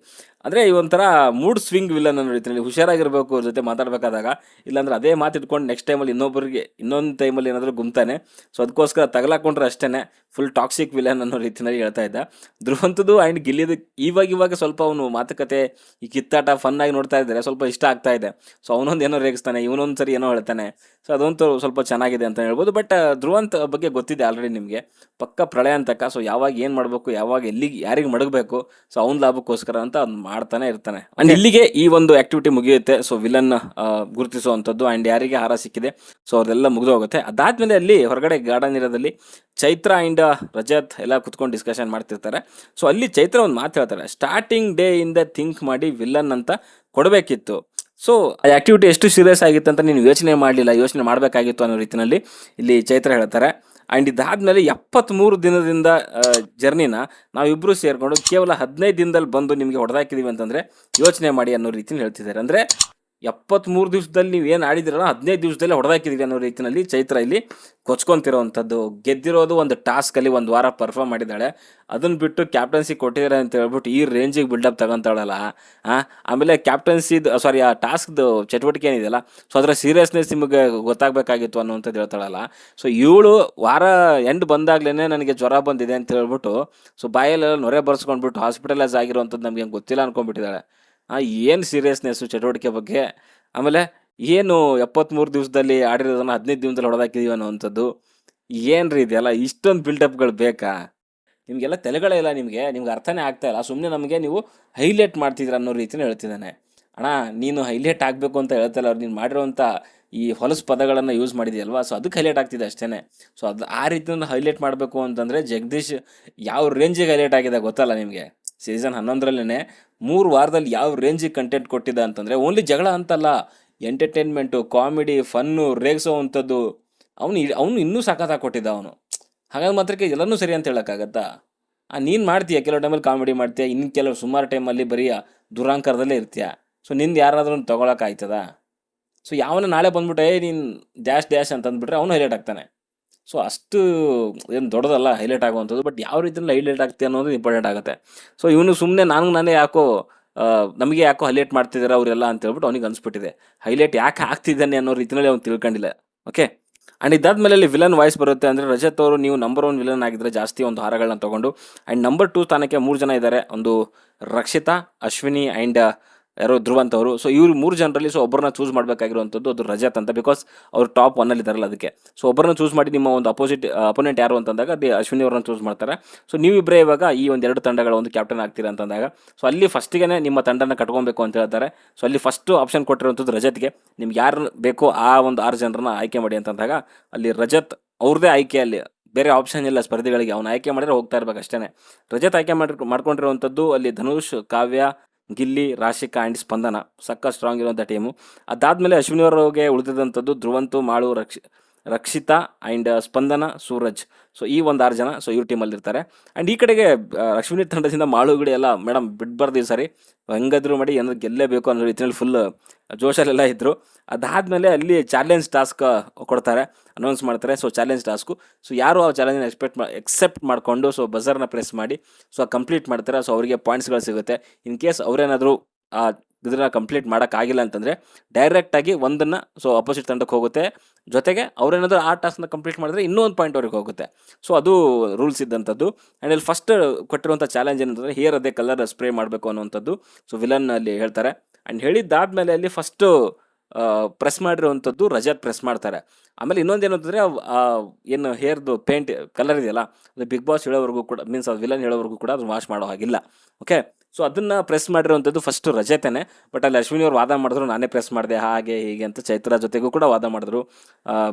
S1: ಅಂದರೆ ಈ ಒಂಥರ ಮೂಡ್ ಸ್ವಿಂಗ್ ವಿಲನ್ ಅನ್ನೋ ರೀತಿಯಲ್ಲಿ ಹುಷಾರಾಗಿರಬೇಕು ಅವ್ರ ಜೊತೆ ಮಾತಾಡಬೇಕಾದಾಗ, ಇಲ್ಲಾಂದ್ರೆ ಅದೇ ಮಾತಿಟ್ಕೊಂಡು ನೆಕ್ಸ್ಟ್ ಟೈಮಲ್ಲಿ ಇನ್ನೊಬ್ಬರಿಗೆ ಇನ್ನೊಂದು ಟೈಮಲ್ಲಿ ಏನಾದರೂ ಗುಮ್ತಾನೆ. ಸೊ ಅದಕ್ಕೋಸ್ಕರ ತಗಲಾಕೊಂಡ್ರೆ ಅಷ್ಟೇ ಫುಲ್ ಟಾಕ್ಸಿಕ್ ವಿಲನ್ ಅನ್ನೋ ರೀತಿಯಲ್ಲಿ ಹೇಳ್ತಾ ಇದ್ದ. ಧ್ರುವಂತದ್ದು ಆ್ಯಂಡ್ ಗಿಲ್ಲಿದು ಇವಾಗ ಇವಾಗ ಸ್ವಲ್ಪ ಅವನು ಮಾತುಕತೆ, ಈ ಕಿತ್ತಾಟ ಫನ್ನಾಗಿ ನೋಡ್ತಾ ಇದ್ದಾರೆ, ಸ್ವಲ್ಪ ಇಷ್ಟ ಆಗ್ತಾ ಇದೆ. ಸೊ ಅವನೊಂದು ಏನೋ ರೇಗಿಸ್ತಾನೆ, ಇವನೊಂದು ಸರಿ ಏನೋ ಹೇಳ್ತಾನೆ. ಸೊ ಅದಂತೂ ಸ್ವಲ್ಪ ಚೆನ್ನಾಗಿದೆ ಅಂತ ಹೇಳ್ಬೋದು. ಬಟ್ ಧ್ರುವಂತ ಬಗ್ಗೆ ಗೊತ್ತಿದೆ ಆಲ್ರೆಡಿ ನಿಮಗೆ. ಪಕ್ಕ ಪ್ರಳಯ ಅಂತಕ್ಕ ಸೊ ಯಾವಾಗ ಏನು ಮಾಡಬೇಕು ಯಾವಾಗ ಎಲ್ಲಿಗೆ ಯಾರಿಗೆ ಮಡಗಬೇಕು ಸೊ ಅವ್ನ ಲಾಭಕ್ಕೋಸ್ಕರ ಅಂತ ಅವ್ನು ಮಾಡ್ತಾನೆ ಇರ್ತಾನೆ. ಅಂಡ್ ಇಲ್ಲಿಗೆ ಈ ಒಂದು ಆಕ್ಟಿವಿಟಿ ಮುಗಿಯುತ್ತೆ ಸೊ ವಿಲನ್ ಗುರುತಿಸುವಂಥದ್ದು ಆ್ಯಂಡ್ ಯಾರಿಗೆ ಹಾರ ಸಿಕ್ಕಿದೆ ಸೊ ಅವ್ರದೆಲ್ಲ ಮುಗಿದು ಹೋಗುತ್ತೆ ಅದಾದ್ಮೇಲೆ ಅಲ್ಲಿ ಹೊರಗಡೆ ಗಾರ್ಡನ್ ಇರೋದಲ್ಲಿ ಚೈತ್ರ ಆ್ಯಂಡ್ ರಜತ್ ಎಲ್ಲ ಕುತ್ಕೊಂಡು ಡಿಸ್ಕಷನ್ ಮಾಡ್ತಿರ್ತಾರೆ. ಸೊ ಅಲ್ಲಿ ಚೈತ್ರ ಒಂದು ಮಾತು ಹೇಳ್ತಾರೆ ಸ್ಟಾರ್ಟಿಂಗ್ ಡೇ ಇಂದ ಥಿಂಕ್ ಮಾಡಿ ವಿಲನ್ ಅಂತ ಕೊಡಬೇಕಿತ್ತು. ಸೊ ಆ ಆಕ್ಟಿವಿಟಿ ಎಷ್ಟು ಸೀರಿಯಸ್ ಆಗಿತ್ತು ಅಂತ ನೀನು ಯೋಚನೆ ಮಾಡಲಿಲ್ಲ ಯೋಚನೆ ಮಾಡಬೇಕಾಗಿತ್ತು ಅನ್ನೋ ರೀತಿಯಲ್ಲಿ ಇಲ್ಲಿ ಚೈತ್ರ ಹೇಳ್ತಾರೆ. ಆ್ಯಂಡ್ ಇದಾದ್ಮೇಲೆ ಎಪ್ಪತ್ತ್ಮೂರು ದಿನದಿಂದ ಜರ್ನಿನ ನಾವಿಬ್ಬರು ಸೇರಿಕೊಂಡು ಕೇವಲ ಹದಿನೈದು ದಿನದಲ್ಲಿ ಬಂದು ನಿಮಗೆ ಹೊಡೆದಾಕಿದ್ದೀವಿ ಅಂತಂದರೆ ಯೋಚನೆ ಮಾಡಿ ಅನ್ನೋ ರೀತಿಯಲ್ಲಿ ಹೇಳ್ತಿದ್ದಾರೆ. ಅಂದರೆ ಎಪ್ಪತ್ತ್ಮೂರು ದಿವಸದಲ್ಲಿ ನೀವು ಏನು ಆಡಿದಿರಲ್ಲ ಹದಿನೈದು ದಿವಸದಲ್ಲಿ ಹೊಡೆದಾಕಿದೀವಿ ಅನ್ನೋ ರೀತಿಯಲ್ಲಿ ಚೈತ್ರ ಇಲ್ಲಿ ಕೊಚ್ಕೊಂತಿರೋವಂಥದ್ದು. ಗೆದ್ದಿರೋದು ಒಂದು ಟಾಸ್ಕಲ್ಲಿ ಒಂದು ವಾರ ಪರ್ಫಾರ್ಮ್ ಮಾಡಿದ್ದಾಳೆ. ಅದನ್ನು ಬಿಟ್ಟು ಕ್ಯಾಪ್ಟನ್ಸಿ ಕೊಟ್ಟಿದ್ದಾರೆ ಅಂತ ಹೇಳ್ಬಿಟ್ಟು ಈ ರೇಂಜಿಗೆ ಬಿಲ್ಡಪ್ ತಗೊಂತಾಳಲ್ಲ ಆ, ಆಮೇಲೆ ಕ್ಯಾಪ್ಟನ್ಸಿದು ಸಾರಿ ಆ ಟಾಸ್ಕ್ದು ಚಟುವಟಿಕೆ ಏನಿದೆಯಲ್ಲ ಸೊ ಅದರ ಸೀರಿಯಸ್ನೆಸ್ ನಿಮಗೆ ಗೊತ್ತಾಗಬೇಕಾಗಿತ್ತು ಅನ್ನುವಂಥದ್ದು ಹೇಳ್ತಾಳಲ್ಲ. ಸೊ ಇವಳು ವಾರ ಎಂಡ್ ಬಂದಾಗ್ಲೇ ನನಗೆ ಜ್ವರ ಬಂದಿದೆ ಅಂತ ಹೇಳ್ಬಿಟ್ಟು ಸೊ ಬಾಯಲ್ಲೆಲ್ಲ ನೊರೆ ಬರ್ಸ್ಕೊಂಡ್ಬಿಟ್ಟು ಹಾಸ್ಪಿಟಲೈಸ್ ಆಗಿರೋವಂಥದ್ದು ನಮಗೆ ಗೊತ್ತಿಲ್ಲ ಅನ್ಕೊಂಡ್ಬಿಟ್ಟಿದ್ದಾಳೆ. ಏನು ಸೀರಿಯಸ್ನೆಸ್ಸು ಚಟುವಟಿಕೆ ಬಗ್ಗೆ? ಆಮೇಲೆ ಏನು ಎಪ್ಪತ್ತ್ಮೂರು ದಿವಸದಲ್ಲಿ ಆಡಿರೋದನ್ನು ಹದಿನೈದು ದಿನದಲ್ಲಿ ಹೊಡೆದಾಕಿದೀವಿ ಅನ್ನೋವಂಥದ್ದು? ಏನು ರೀ ಇದೆಯಲ್ಲ ಇಷ್ಟೊಂದು ಬಿಲ್ಡಪ್ಗಳು ಬೇಕಾ? ನಿಮಗೆಲ್ಲ ತಲೆಗಳೇ ಇಲ್ಲ ನಿಮಗೆ? ನಿಮ್ಗೆ ಅರ್ಥನೇ ಆಗ್ತಾ ಇಲ್ಲ. ಸುಮ್ಮನೆ ನಮಗೆ ನೀವು ಹೈಲೈಟ್ ಮಾಡ್ತಿದ್ರ ಅನ್ನೋ ರೀತಿನ ಹೇಳ್ತಿದ್ದಾನೆ. ಅಣ್ಣ, ನೀನು ಹೈಲೈಟ್ ಆಗಬೇಕು ಅಂತ ಹೇಳ್ತಲ್ಲ ಅವ್ರು ನೀನು ಮಾಡಿರೋವಂಥ ಈ ಹೊಲಸು ಪದಗಳನ್ನು ಯೂಸ್ ಮಾಡಿದೆಯಲ್ವಾ? ಸೊ ಅದಕ್ಕೆ ಹೈಲೈಟ್ ಆಗ್ತಿದೆ ಅಷ್ಟೇ ಸೊ ಅದು ಆ ರೀತಿಯಿಂದ ಹೈಲೈಟ್ ಮಾಡಬೇಕು ಅಂತಂದರೆ ಜಗದೀಶ್ ಯಾವ ರೇಂಜಿಗೆ ಹೈಲೈಟ್ ಆಗಿದೆ ಗೊತ್ತಲ್ಲ ನಿಮಗೆ? ಸೀಸನ್ ಹನ್ನೊಂದರಲ್ಲೇ ಮೂರು ವಾರದಲ್ಲಿ ಯಾವ ರೇಂಜಿಗೆ ಕಂಟೆಂಟ್ ಕೊಟ್ಟಿದ್ದ ಅಂತಂದರೆ ಓನ್ಲಿ ಜಗಳ ಅಂತಲ್ಲ. ಎಂಟರ್ಟೈನ್ಮೆಂಟು ಕಾಮಿಡಿ ಫನ್ನು ರೇಗಿಸೋವಂಥದ್ದು ಅವನು ಅವನು ಇನ್ನೂ ಸಖತ್ತಾಗಿ ಕೊಟ್ಟಿದ್ದ ಅವನು. ಹಾಗಾಗಿ ಮಾತ್ರಕ್ಕೆ ಎಲ್ಲನೂ ಸರಿ ಅಂತ ಹೇಳೋಕ್ಕಾಗತ್ತಾ? ನೀನು ಮಾಡ್ತೀಯ? ಕೆಲವು ಟೈಮಲ್ಲಿ ಕಾಮಿಡಿ ಮಾಡ್ತೀಯ? ಇನ್ನು ಕೆಲವು ಸುಮಾರು ಟೈಮಲ್ಲಿ ಬರೀ ದುರಾಂಕಾರದಲ್ಲೇ ಇರ್ತೀಯ? ಸೊ ನಿಂದು ಯಾರಾದ್ರೂ ತೊಗೊಳಕ್ಕಾಯ್ತದ ಸೊ ಯಾವನ ನಾಳೆ ಬಂದ್ಬಿಟ್ಟು ಏ ನೀನು ಡ್ಯಾಶ್ ಡ್ಯಾಶ್ ಅಂತ ಅಂದ್ಬಿಟ್ರೆ ಅವನು ಹೈಲೈಟ್ ಆಗ್ತಾನೆ. ಸೊ ಅಷ್ಟು ಏನು ದೊಡ್ಡದಲ್ಲ ಹೈಲೈಟ್ ಆಗುವಂಥದ್ದು ಬಟ್ ಯಾವ ರೀತಿಯಲ್ಲಿ ಹೈಲೈಟ್ ಆಗ್ತೀಯ ಅನ್ನೋದು ಇಂಪಾರ್ಟೆಂಟ್ ಆಗುತ್ತೆ. ಸೊ ಇವನು ಸುಮ್ಮನೆ ನಾನು ನಾನೇ ಯಾಕೋ ನಮಗೆ ಯಾಕೋ ಹೈಲೈಟ್ ಮಾಡ್ತಿದ್ದಾರೆ ಅವರೆಲ್ಲ ಅಂತ ಹೇಳ್ಬಿಟ್ಟು ಅವ್ನಿಗೆ ಅನಿಸ್ಬಿಟ್ಟಿದೆ. ಹೈಲೈಟ್ ಯಾಕೆ ಆಗ್ತಿದ್ದಾನೆ ಅನ್ನೋ ರೀತಿಯಲ್ಲಿ ಅವ್ನು ತಿಳ್ಕೊಂಡಿಲ್ಲ. ಓಕೆ ಆ್ಯಂಡ್ ಇದಾದ್ಮೇಲೆ ಅಲ್ಲಿ ವಿಲನ್ ವಾಯ್ಸ್ ಬರುತ್ತೆ ಅಂದರೆ ರಜತ್ ಅವರು ನೀವು ನಂಬರ್ ಒನ್ ವಿಲನ್ ಆಗಿದ್ರೆ ಜಾಸ್ತಿ ಒಂದು ಹಾರಗಳನ್ನ ತೊಗೊಂಡು ಆ್ಯಂಡ್ ನಂಬರ್ ಟೂ ಸ್ಥಾನಕ್ಕೆ ಮೂರು ಜನ ಇದ್ದಾರೆ. ಒಂದು ರಕ್ಷಿತಾ, ಅಶ್ವಿನಿ ಆ್ಯಂಡ್ ಯಾರೋ ಧ್ರುವಂತ್ ಅವರು. ಸೊ ಇವ್ರು ಮೂರು ಜನರಲ್ಲಿ ಸೊ ಒಬ್ಬರನ್ನ ಚೂಸ್ ಮಾಡಬೇಕಾಗಿರುವಂಥದ್ದು ಅದು ರಜತ್ ಅಂತ ಬಿಕಾಸ್ ಅವ್ರು ಟಾಪ್ ಒನ್ನಲ್ಲಿ ಇದಾರಲ್ಲ ಅದಕ್ಕೆ. ಸೊ ಒಬ್ಬರನ್ನ ಚೂಸ್ ಮಾಡಿ ನಿಮ್ಮ ಒಂದು ಅಪೋಸಿಟ್ ಅಪೋನೆಂಟ್ ಯಾರು ಅಂತಂದಾಗ ಅದು ಅಶ್ವಿನಿ ಅವ್ರನ್ನ ಚೂಸ್ ಮಾಡ್ತಾರೆ. ಸೊ ನೀವಿಬ್ಬರೇ ಇವಾಗ ಈ ಒಂದು ಎರಡು ತಂಡಗಳ ಒಂದು ಕ್ಯಾಪ್ಟನ್ ಆಗ್ತೀರಾ ಅಂತಂದಾಗ ಸೊ ಅಲ್ಲಿ ಫಸ್ಟಿಗೆ ನಿಮ್ಮ ತಂಡನ ಕಟ್ಕೊಬೇಕು ಅಂತ ಹೇಳ್ತಾರೆ. ಸೊ ಅಲ್ಲಿ ಫಸ್ಟ್ ಆಪ್ಷನ್ ಕೊಟ್ಟಿರುವಂಥದ್ದು ರಜತ್ಗೆ. ನಿಮ್ಗೆ ಯಾರು ಬೇಕೋ ಆ ಒಂದು ಆರು ಜನರನ್ನ ಆಯ್ಕೆ ಮಾಡಿ ಅಂತಂದಾಗ, ಅಲ್ಲಿ ರಜತ್ ಅವ್ರದೇ ಆಯ್ಕೆ ಅಲ್ಲಿ, ಬೇರೆ ಆಪ್ಷನ್ ಇಲ್ಲ ಸ್ಪರ್ಧಿಗಳಿಗೆ. ಅವ್ನು ಆಯ್ಕೆ ಮಾಡಿದ್ರೆ ಹೋಗ್ತಾ ಇರ್ಬೇಕು ಅಷ್ಟೇ ರಜತ್ ಆಯ್ಕೆ ಮಾಡಿ ಮಾಡ್ಕೊಂಡಿರುವಂಥದ್ದು ಅಲ್ಲಿ ಧನುಷ್, ಕಾವ್ಯ ಗಿಲ್ಲಿ, ರಾಶಿಕ ಆ್ಯಂಡ್ ಸ್ಪಂದನ. ಸಕ್ಕ ಸ್ಟ್ರಾಂಗ್ ಇರುವಂಥ ಟೀಮು ಅದಾದಮೇಲೆ ಅಶ್ವಿನಿ ಅವರಿಗೆ ಉಳಿದಿದ್ದಂಥದ್ದು ಧ್ರುವಂತು, ಮಾಳು, ರಕ್ಷ ರಕ್ಷಿತಾ ಆ್ಯಂಡ್ ಸ್ಪಂದನ ಸೂರಜ್. ಸೊ ಈ ಒಂದು ಆರು ಜನ ಸೊ ಇವ್ರ ಟೀಮಲ್ಲಿರ್ತಾರೆ ಆ್ಯಂಡ್ ಈ ಕಡೆಗೆ ಲಕ್ಷ್ಮೀ ತಂಡದಿಂದ ಮಾಳುಗಡೆ ಎಲ್ಲ ಮೇಡಮ್ ಬಿಡ್ಬಾರ್ದು ಈ ಸರಿ. ಹೆಂಗಾದ್ರೂ ಮಾಡಿ ಏನಾದ್ರು ಗೆಲ್ಲೇಬೇಕು ಅನ್ನೋ ರೀತಿಯಲ್ಲಿ ಫುಲ್ ಜೋಶಲ್ಲೆಲ್ಲ ಇದ್ದರು ಅದಾದಮೇಲೆ ಅಲ್ಲಿ ಚಾಲೆಂಜ್ ಟಾಸ್ಕ್ ಕೊಡ್ತಾರೆ ಅನೌನ್ಸ್ ಮಾಡ್ತಾರೆ. ಸೊ ಚಾಲೆಂಜ್ ಟಾಸ್ಕು ಸೊ ಯಾರು ಆ ಚಾಲೆಂಜ್ ಎಕ್ಸ್ಪೆಕ್ಟ್ ಮಾ ಎಕ್ಸೆಪ್ಟ್ ಮಾಡಿಕೊಂಡು ಸೊ ಬಜರ್ನ ಪ್ರೆಸ್ ಮಾಡಿ ಸೊ ಕಂಪ್ಲೀಟ್ ಮಾಡ್ತಾರೆ. ಸೊ ಅವರಿಗೆ ಪಾಯಿಂಟ್ಸ್ಗಳು ಸಿಗುತ್ತೆ. ಇನ್ ಕೇಸ್ ಅವರೇನಾದರೂ, ಆ ಇದನ್ನ ಕಂಪ್ಲೀಟ್ ಮಾಡೋಕ್ಕಾಗಿಲ್ಲ ಅಂತಂದರೆ ಡೈರೆಕ್ಟಾಗಿ ಒಂದನ್ನು ಸೊ ಅಪೋಸಿಟ್ ತಂಡಕ್ಕೆ ಹೋಗುತ್ತೆ. ಜೊತೆಗೆ ಅವರೇನಾದರೂ ಆ ಟಾಸ್ಕ್ನ ಕಂಪ್ಲೀಟ್ ಮಾಡಿದ್ರೆ ಇನ್ನೂ ಒಂದು ಪಾಯಿಂಟ್ ಅವ್ರಿಗೆ ಹೋಗುತ್ತೆ. ಸೊ ಅದು ರೂಲ್ಸ್ ಇದ್ದಂಥದ್ದು ಆ್ಯಂಡ್ ಇಲ್ಲಿ ಫಸ್ಟ್ ಕೊಟ್ಟಿರುವಂಥ ಚಾಲೆಂಜ್ ಏನಂತಂದರೆ ಹಿಯರ್ ಅದೇ ಕಲರ್ ಸ್ಪ್ರೇ ಮಾಡಬೇಕು ಅನ್ನುವಂಥದ್ದು. ಸೊ ವಿಲನ್ ಅಲ್ಲಿ ಹೇಳ್ತಾರೆ. ಆ್ಯಂಡ್ ಹೇಳಿದ್ದಾದ್ಮೇಲೆ ಅಲ್ಲಿ ಫಸ್ಟು ಪ್ರೆಸ್ ಮಾಡಿರುವಂಥದ್ದು ರಜತ್ ಪ್ರೆಸ್ ಮಾಡ್ತಾರೆ. ಆಮೇಲೆ ಇನ್ನೊಂದು ಏನು ಅಂತಂದರೆ ಏನು ಹೇರ್ದು ಪೇಂಟ್ ಕಲರ್ ಇದೆಯಲ್ಲ, ಅದು ಬಿಗ್ ಬಾಸ್ ಹೇಳೋವರೆಗೂ ಕೂಡ ಮೀನ್ಸ್ ಅದು ವಿಲನ್ ಹೇಳೋವರೆಗೂ ಕೂಡ ಅದನ್ನು ವಾಶ್ ಮಾಡೋ ಹಾಗಿಲ್ಲ. ಓಕೆ ಸೊ ಅದನ್ನು ಪ್ರೆಸ್ ಮಾಡಿರುವಂಥದ್ದು ಫಸ್ಟು ರಜೆತೇನೆ ಬಟ್ ಅಲ್ಲಿ ಅಶ್ವಿನಿ ಅವರು ವಾದ ಮಾಡಿದ್ರು, ನಾನೇ ಪ್ರೆಸ್ ಮಾಡಿದೆ, ಹಾಗೆ, ಹೀಗೆ ಅಂತ ಚೈತ್ರ ಜೊತೆಗೂ ಕೂಡ ವಾದ ಮಾಡಿದ್ರು.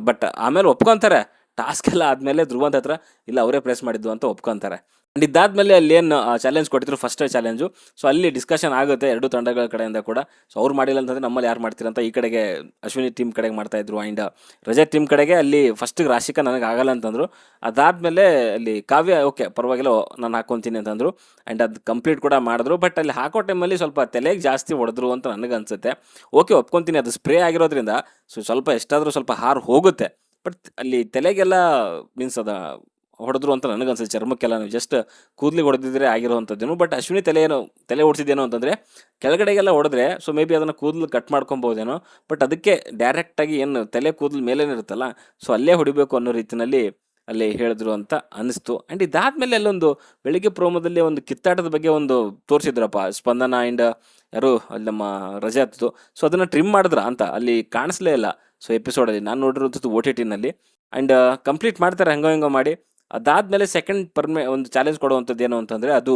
S1: ಬಟ್ ಆಮೇಲೆ ಒಪ್ಕೊತಾರೆ. ಟಾಸ್ಕ್ ಎಲ್ಲ ಆದಮೇಲೆ ಧ್ರುವಂತ ಹತ್ರ, ಇಲ್ಲ, ಅವರೇ ಪ್ರೆಸ್ ಮಾಡಿದ್ದು ಅಂತ ಒಪ್ಕೊತಾರೆ. ಆ್ಯಂಡ್ ಇದಾದ್ಮೇಲೆ ಅಲ್ಲಿ ಏನು ಚಾಲೆಂಜ್ ಕೊಟ್ಟಿದ್ರು ಫಸ್ಟ್ ಚಾಲೆಂಜು ಸೊ ಅಲ್ಲಿ ಡಿಸ್ಕಷನ್ ಆಗುತ್ತೆ ಎರಡು ತಂಡಗಳ ಕಡೆಯಿಂದ ಕೂಡ. ಸೊ ಅವ್ರು ಮಾಡಿಲ್ಲ ಅಂತಂದರೆ ನಮ್ಮಲ್ಲಿ ಯಾರು ಮಾಡ್ತೀರಂತ ಈ ಕಡೆಗೆ ಅಶ್ವಿನಿ ಟೀಮ್ ಕಡೆಗೆ ಮಾಡ್ತಾ ಇದ್ರು ಆ್ಯಂಡ್ ರಜತ್ ಟೀಮ್ ಕಡೆಗೆ ಅಲ್ಲಿ ಫಸ್ಟಿಗೆ ರಾಶಿಕಾ ನನಗೆ ಆಗಲ್ಲ ಅಂತಂದರು. ಅದಾದಮೇಲೆ ಅಲ್ಲಿ ಕಾವ್ಯ ಓಕೆ ಪರವಾಗಿಲ್ಲ ನಾನು ಹಾಕ್ಕೊತೀನಿ ಅಂತಂದರು. ಆ್ಯಂಡ್ ಅದು ಕಂಪ್ಲೀಟ್ ಕೂಡ ಮಾಡಿದ್ರು. ಬಟ್ ಅಲ್ಲಿ ಹಾಕೋ ಟೈಮಲ್ಲಿ ಸ್ವಲ್ಪ ತಲೆಗೆ ಜಾಸ್ತಿ ಹೊಡೆದ್ರು ಅಂತ ನನಗೆ ಅನಿಸುತ್ತೆ. ಓಕೆ ಒಪ್ಕೊತೀನಿ, ಅದು ಸ್ಪ್ರೇ ಆಗಿರೋದ್ರಿಂದ. ಸೊ ಸ್ವಲ್ಪ ಎಷ್ಟಾದರೂ ಸ್ವಲ್ಪ ಹಾರು ಹೋಗುತ್ತೆ. ಬಟ್ ಅಲ್ಲಿ ತಲೆಗೆಲ್ಲ ಮೀನ್ಸ್ ಅದ ಹೊಡೆದ್ರು ಅಂತ ನನಗನ್ಸುತ್ತೆ. ಚರ್ಮಕ್ಕೆಲ್ಲ ನೀವು ಜಸ್ಟ್ ಕೂದಲಿಗೆ ಹೊಡೆದಿದ್ರೆ ಆಗಿರುವಂಥದ್ದೇನು. ಬಟ್ ಅಶ್ವಿನಿ ತಲೆ ಏನು, ತಲೆ ಓಡಿಸಿದ್ದೇನೋ ಅಂತಂದರೆ ಕೆಳಗಡೆಗೆಲ್ಲ ಹೊಡೆದ್ರೆ ಸೊ ಮೇ ಬಿ ಅದನ್ನು ಕೂದಲು ಕಟ್ ಮಾಡ್ಕೊಬೋದೇನೋ ಬಟ್ ಅದಕ್ಕೆ ಡೈರೆಕ್ಟಾಗಿ ಏನು ತಲೆ ಕೂದಲು ಮೇಲೇನು ಇರುತ್ತಲ್ಲ ಸೊ ಅಲ್ಲೇ ಹೊಡಿಬೇಕು ಅನ್ನೋ ರೀತಿಯಲ್ಲಿ ಅಲ್ಲಿ ಹೇಳಿದ್ರು ಅಂತ ಅನಿಸ್ತು ಆ್ಯಂಡ್ ಇದಾದಮೇಲೆ ಅಲ್ಲೊಂದು ಬೆಳಿಗ್ಗೆ ಪ್ರೋಮೋದಲ್ಲಿ ಒಂದು ಕಿತ್ತಾಟದ ಬಗ್ಗೆ ಒಂದು ತೋರಿಸಿದ್ರಪ್ಪ, ಸ್ಪಂದನ ಆ್ಯಂಡ್ ಯಾರು ಅಲ್ಲಿ ನಮ್ಮ ರಜೆ ಹತ್ತಿತು ಸೊ ಅದನ್ನು ಟ್ರಿಮ್ ಮಾಡಿದ್ರ ಅಂತ ಅಲ್ಲಿ ಕಾಣಿಸ್ಲೇ ಇಲ್ಲ. ಸೊ ಎಪಿಸೋಡಲ್ಲಿ ನಾನು ನೋಡಿರೋಂಥದ್ದು ಓ ಟಿ ಟಿನಲ್ಲಿ ಆ್ಯಂಡ್ ಕಂಪ್ಲೀಟ್ ಮಾಡ್ತಾರೆ, ಹೆಂಗೋ ಹೆಂಗೋ ಮಾಡಿ. ಅದಾದಮೇಲೆ ಸೆಕೆಂಡ್ ಪರ್ಮೆ ಒಂದು ಚಾಲೆಂಜ್ ಕೊಡುವಂಥದ್ದು ಏನು ಅಂತಂದರೆ ಅದು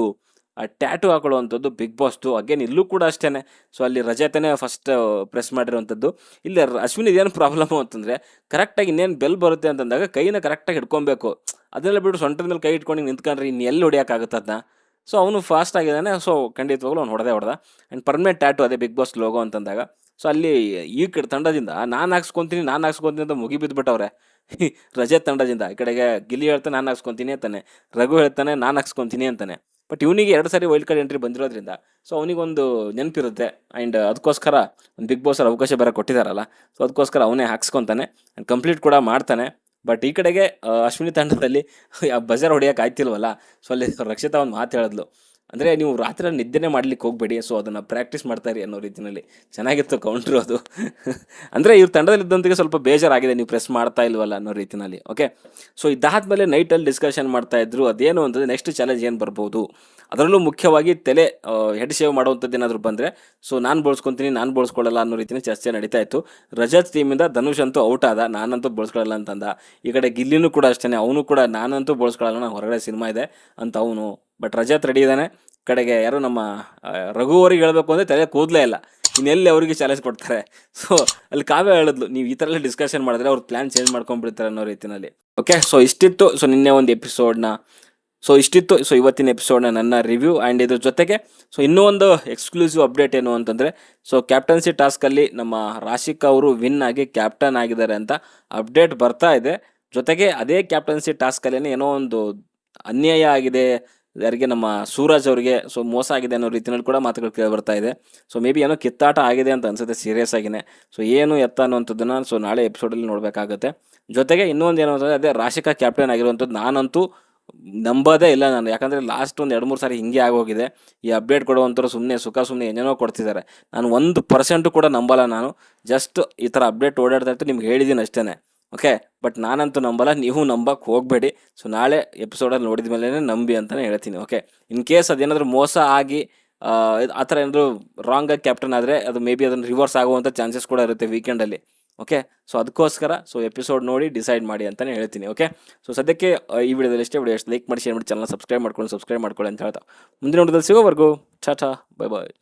S1: ಟ್ಯಾಟು ಹಾಕೊಳ್ಳುವಂಥದ್ದು ಬಿಗ್ ಬಾಸ್ದು ಅಗೇನ್ ಇಲ್ಲೂ ಕೂಡ ಅಷ್ಟೇ ಸೊ ಅಲ್ಲಿ ರಜತನೇ ಫಸ್ಟ್ ಪ್ರೆಸ್ ಮಾಡಿರುವಂಥದ್ದು. ಇಲ್ಲಿ ಅಶ್ವಿನ್ ಇದೇನು ಪ್ರಾಬ್ಲಮ್ ಅಂತಂದರೆ ಕರೆಕ್ಟಾಗಿ ಇನ್ನೇನು ಬೆಲ್ ಬರುತ್ತೆ ಅಂತಂದಾಗ ಕೈನ ಕರೆಕ್ಟಾಗಿ ಹಿಡ್ಕೊಬೇಕು. ಅದನ್ನೆಲ್ಲ ಬಿಟ್ಟು ಸೊಂಟದ ಮೇಲೆ ಕೈ ಇಟ್ಕೊಂಡು ನಿಂತ್ಕೊಂಡ್ರೆ ಇನ್ನು ಎಲ್ಲಿ ಹೊಡಿಯೋಕ್ಕಾಗುತ್ತೆ ಸೊ ಅವನು ಫಾಸ್ಟ್ ಆಗಿದ್ದಾನೆ. ಸೊ ಖಂಡಿತವಾಗ್ಲೂ ಅವ್ನು ಹೊಡೆದೇ ಹೊಡೆದ. ಆ್ಯಂಡ್ ಪರ್ಮನೆಂಟ್ ಟ್ಯಾಟು ಅದೇ ಬಿಗ್ ಬಾಸ್ ಲೋಗೋ ಅಂತಂದಾಗ. ಸೊ ಅಲ್ಲಿ ಈ ಕಡೆ ತಂಡದಿಂದ ನಾನು ಹಾಕ್ಸ್ಕೊತೀನಿ ನಾನು ಹಾಕ್ಸ್ಕೊತೀನಿ ಅಂತ ಮುಗಿ ಬಿದ್ದುಬಿಟ್ಟವ್ರೆ ರಜೆ ತಂಡದಿಂದ. ಈ ಕಡೆಗೆ ಗಿಲ್ಲಿ ಹೇಳ್ತಾನೆ, ನಾನು ಹಾಕ್ಸ್ಕೊತೀನಿ ಅಂತಾನೆ. ರಘು ಹೇಳ್ತಾನೆ, ನಾನು ಹಾಕ್ಸ್ಕೊತೀನಿ ಅಂತಾನೆ. ಬಟ್ ಇವನಿಗೆ ಎರಡು ಸಾರಿ ವೈಲ್ಡ್ ಕಾರ್ಡ್ ಎಂಟ್ರಿ ಬಂದಿರೋದ್ರಿಂದ ಸೊ ಅವನಿಗೊಂದು ನೆನಪಿರುತ್ತೆ. ಆ್ಯಂಡ್ ಅದಕ್ಕೋಸ್ಕರ ಒಂದು ಬಿಗ್ ಬಾಸ್ ಅವಕಾಶ ಬೇರೆ ಕೊಟ್ಟಿದ್ದಾರಲ್ಲ ಸೊ ಅದಕ್ಕೋಸ್ಕರ ಅವನೇ ಹಾಕ್ಸ್ಕೊತಾನೆ. ಆ್ಯಂಡ್ ಕಂಪ್ಲೀಟ್ ಕೂಡ ಮಾಡ್ತಾನೆ. ಬಟ್ ಈ ಕಡೆಗೆ ಅಶ್ವಿನಿ ತಂಡದಲ್ಲಿ ಬಜಾರ್ ಹೊಡಿಯೋಕೆ ಆಯ್ತಿಲ್ವಲ್ಲ? ಸೊ ಅಲ್ಲಿ ರಕ್ಷಿತಾ ಒಂದು ಮಾತು ಹೇಳಿದ್ಲು. ಅಂದರೆ ನೀವು ರಾತ್ರಿ ನಿದ್ದೆನೇ ಮಾಡ್ಲಿಕ್ಕೆ ಹೋಗಬೇಡಿ ಸೊ ಅದನ್ನು ಪ್ರಾಕ್ಟೀಸ್ ಮಾಡ್ತಾ ಇರಿ ಅನ್ನೋ ರೀತಿಯಲ್ಲಿ ಚೆನ್ನಾಗಿತ್ತು ಕೌಂಟ್ರು ಅದು. ಅಂದರೆ ಇವ್ರ ತಂಡದಲ್ಲಿದ್ದಂತಿಗೆ ಸ್ವಲ್ಪ ಬೇಜಾರಾಗಿದೆ, ನೀವು ಪ್ರೆಸ್ ಮಾಡ್ತಾ ಇಲ್ವಲ್ಲ ಅನ್ನೋ ರೀತಿಯಲ್ಲಿ ಓಕೆ ಸೊ ಇದಾದಮೇಲೆ ನೈಟಲ್ಲಿ ಡಿಸ್ಕಷನ್ ಮಾಡ್ತಾ ಇದ್ರು, ಅದೇನು ಅಂತಂದರೆ ನೆಕ್ಸ್ಟ್ ಚಾಲೆಂಜ್ ಏನು ಬರ್ಬೋದು? ಅದರಲ್ಲೂ ಮುಖ್ಯವಾಗಿ ತಲೆ ಹೆಡ್ ಶೇವ್ ಮಾಡುವಂಥದ್ದು ಏನಾದರೂ ಬಂದರೆ ಸೊ ನಾನು ಬಳಸ್ಕೊತೀನಿ, ನಾನು ಬಳಸ್ಕೊಳ್ಳಲ್ಲ ಅನ್ನೋ ರೀತಿಯ ಚರ್ಚೆ ನಡೀತಾ ಇತ್ತು. ರಜತ್ ಟೀಮಿಂದ ಧನುಷ್ ಅಂತೂ ಔಟ್ ಆದ, ನಾನಂತೂ ಬಳಸ್ಕೊಳ್ಳಲ್ಲ ಅಂತಂದ. ಈ ಕಡೆ ಗಿಲ್ಲಿನೂ ಕೂಡ ಅಷ್ಟೇ ಅವನು ಕೂಡ ನಾನಂತೂ ಬಳಸ್ಕೊಳ್ಳಲ್ಲ ನಾನು ಹೊರಗಡೆ ಸಿನಿಮಾ ಇದೆ ಅಂತ ಅವನು. ಬಟ್ ರಜತ್ ರೆಡಿ ಇದ್ದಾನೆ. ಕಡೆಗೆ ಯಾರು ನಮ್ಮ ರಘುವರಿಗೆ ಹೇಳಬೇಕು ಅಂದರೆ ತಲೆ ಕೂದಲೇ ಇಲ್ಲ. ಇನ್ನೆಲ್ಲಿ ಅವರಿಗೆ ಚಾಲೆಂಜ್ ಕೊಡ್ತಾರೆ? ಸೊ ಅಲ್ಲಿ ಕಾವ್ಯ ಹೇಳಿದ್ಲು, ನೀವು ಈ ಥರ ಎಲ್ಲ ಡಿಸ್ಕಷನ್ ಮಾಡಿದ್ರೆ ಅವ್ರು ಪ್ಲ್ಯಾನ್ ಚೇಂಜ್ ಮಾಡ್ಕೊಂಡ್ಬಿಡ್ತಾರೆ ಅನ್ನೋ ರೀತಿಯಲ್ಲಿ ಓಕೆ ಸೊ ಇಷ್ಟಿತ್ತು. ಸೊ ನಿನ್ನೆ ಒಂದು ಎಪಿಸೋಡ್ನ ಸೊ ಇಷ್ಟಿತ್ತು. ಸೊ ಇವತ್ತಿನ ಎಪಿಸೋಡ್ನ ನನ್ನ ರಿವ್ಯೂ ಆ್ಯಂಡ್ ಇದ್ರ ಜೊತೆಗೆ ಸೊ ಇನ್ನೂ ಒಂದು ಎಕ್ಸ್ಕ್ಲೂಸಿವ್ ಅಪ್ಡೇಟ್ ಏನು ಅಂತಂದರೆ ಸೊ ಕ್ಯಾಪ್ಟನ್ಸಿ ಟಾಸ್ಕಲ್ಲಿ ನಮ್ಮ ರಾಶಿಕಾ ಅವರು ವಿನ್ ಆಗಿ ಕ್ಯಾಪ್ಟನ್ ಆಗಿದ್ದಾರೆ ಅಂತ ಅಪ್ಡೇಟ್ ಬರ್ತಾ ಇದೆ. ಜೊತೆಗೆ ಅದೇ ಕ್ಯಾಪ್ಟನ್ಸಿ ಟಾಸ್ಕಲ್ಲಿ ಏನೋ ಒಂದು ಅನ್ಯಾಯ ಆಗಿದೆ. ಯಾರಿಗೆ ನಮ್ಮ ಸೂರಜ್ ಅವರಿಗೆ ಸೊ ಮೋಸ ಆಗಿದೆ ಅನ್ನೋ ರೀತಿಯಲ್ಲಿ ಕೂಡ ಮಾತುಗಳು ಕೇಳಿ ಬರ್ತಾ ಇದೆ. ಸೊ ಮೇ ಬಿ ಏನೋ ಕಿತ್ತಾಟ ಆಗಿದೆ ಅಂತ ಅನ್ಸುತ್ತೆ ಸೀರಿಯಸ್ ಆಗಿನೇ. ಸೊ ಏನು ಎತ್ತ ಅನ್ನೋಂಥದ್ದನ್ನು ಸೊ ನಾಳೆ ಎಪಿಸೋಡಲ್ಲಿ ನೋಡಬೇಕಾಗುತ್ತೆ. ಜೊತೆಗೆ ಇನ್ನೊಂದು ಏನು ಅಂತಂದರೆ, ಅದೇ ರಾಶಿಕಾ ಕ್ಯಾಪ್ಟನ್ ಆಗಿರುವಂಥದ್ದು ನಾನಂತೂ ನಂಬೋದೇ ಇಲ್ಲ ನಾನು. ಯಾಕಂದರೆ ಲಾಸ್ಟ್ ಒಂದು ಎರಡು ಮೂರು ಸಾರಿ ಹಿಂಗೆ ಆಗೋಗಿದೆ. ಈ ಅಪ್ಡೇಟ್ ಕೊಡುವಂಥವ್ರು ಸುಮ್ಮನೆ ಸುಖ ಸುಮ್ಮನೆ ಏನೇನೋ ಕೊಡ್ತಿದ್ದಾರೆ. ನಾನು ಒಂದು ಪರ್ಸೆಂಟು ಕೂಡ ನಂಬಲ್ಲ ನಾನು. ಜಸ್ಟ್ ಈ ಥರ ಅಪ್ಡೇಟ್ ಓಡಾಡ್ತಾ ಇರ್ತು ನಿಮ್ಗೆ ಹೇಳಿದ್ದೀನಿ ಅಷ್ಟೇ ಓಕೆ ಬಟ್ ನಾನಂತೂ ನಂಬಲ್ಲ ನೀವು ನಂಬಕ್ಕೆ ಹೋಗಬೇಡಿ. ಸೊ ನಾಳೆ ಎಪಿಸೋಡಲ್ಲಿ ನೋಡಿದ ಮೇಲೆ ನಂಬಿ ಅಂತಲೇ ಹೇಳ್ತೀನಿ. ಓಕೆ ಇನ್ ಕೇಸ್ ಅದೇನಾದರೂ ಮೋಸ ಆಗಿ ಆ, ಥರ ಏನಾದರೂ ರಾಂಗಾಗಿ ಕ್ಯಾಪ್ಟನ್ ಆದರೆ ಅದು ಮೇ ಬಿ ಅದನ್ನು ರಿವರ್ಸ್ ಆಗುವಂಥ ಚಾನ್ಸಸ್ ಕೂಡ ಇರುತ್ತೆ ವೀಕೆಂಡಲ್ಲಿ ಓಕೆ? ಸೊ ಅದಕ್ಕೋಸ್ಕರ ಸೊ ಎಪಿಸೋಡ್ ನೋಡಿ ಡಿಸೈಡ್ ಮಾಡಿ ಅಂತಲೇ ಹೇಳ್ತೀನಿ, ಓಕೆ? ಸೊ ಸದ್ಯಕ್ಕೆ ಈ ವಿಡಿಯೋದಲ್ಲಿ ಇಷ್ಟೇ ವಿಡಿಯೋ ಲೈಕ್ ಮಾಡಿ ಶೇರ್ ಮಾಡಿ ಚಾನಲ್ ಸಬ್ಸ್ಕ್ರೈಬ್ ಮಾಡ್ಕೊಂಡು ಸಬ್ಸ್ಕ್ರೈಬ್ ಮಾಡ್ಕೊಳ್ಳಿ ಅಂತ ಹೇಳ್ತಾ. ಮುಂದಿನ ವಿಡಿಯೋದಲ್ಲಿ ಸಿಗೋವರೆಗೂ ಟಾಟಾ ಬೈ ಬಾಯ್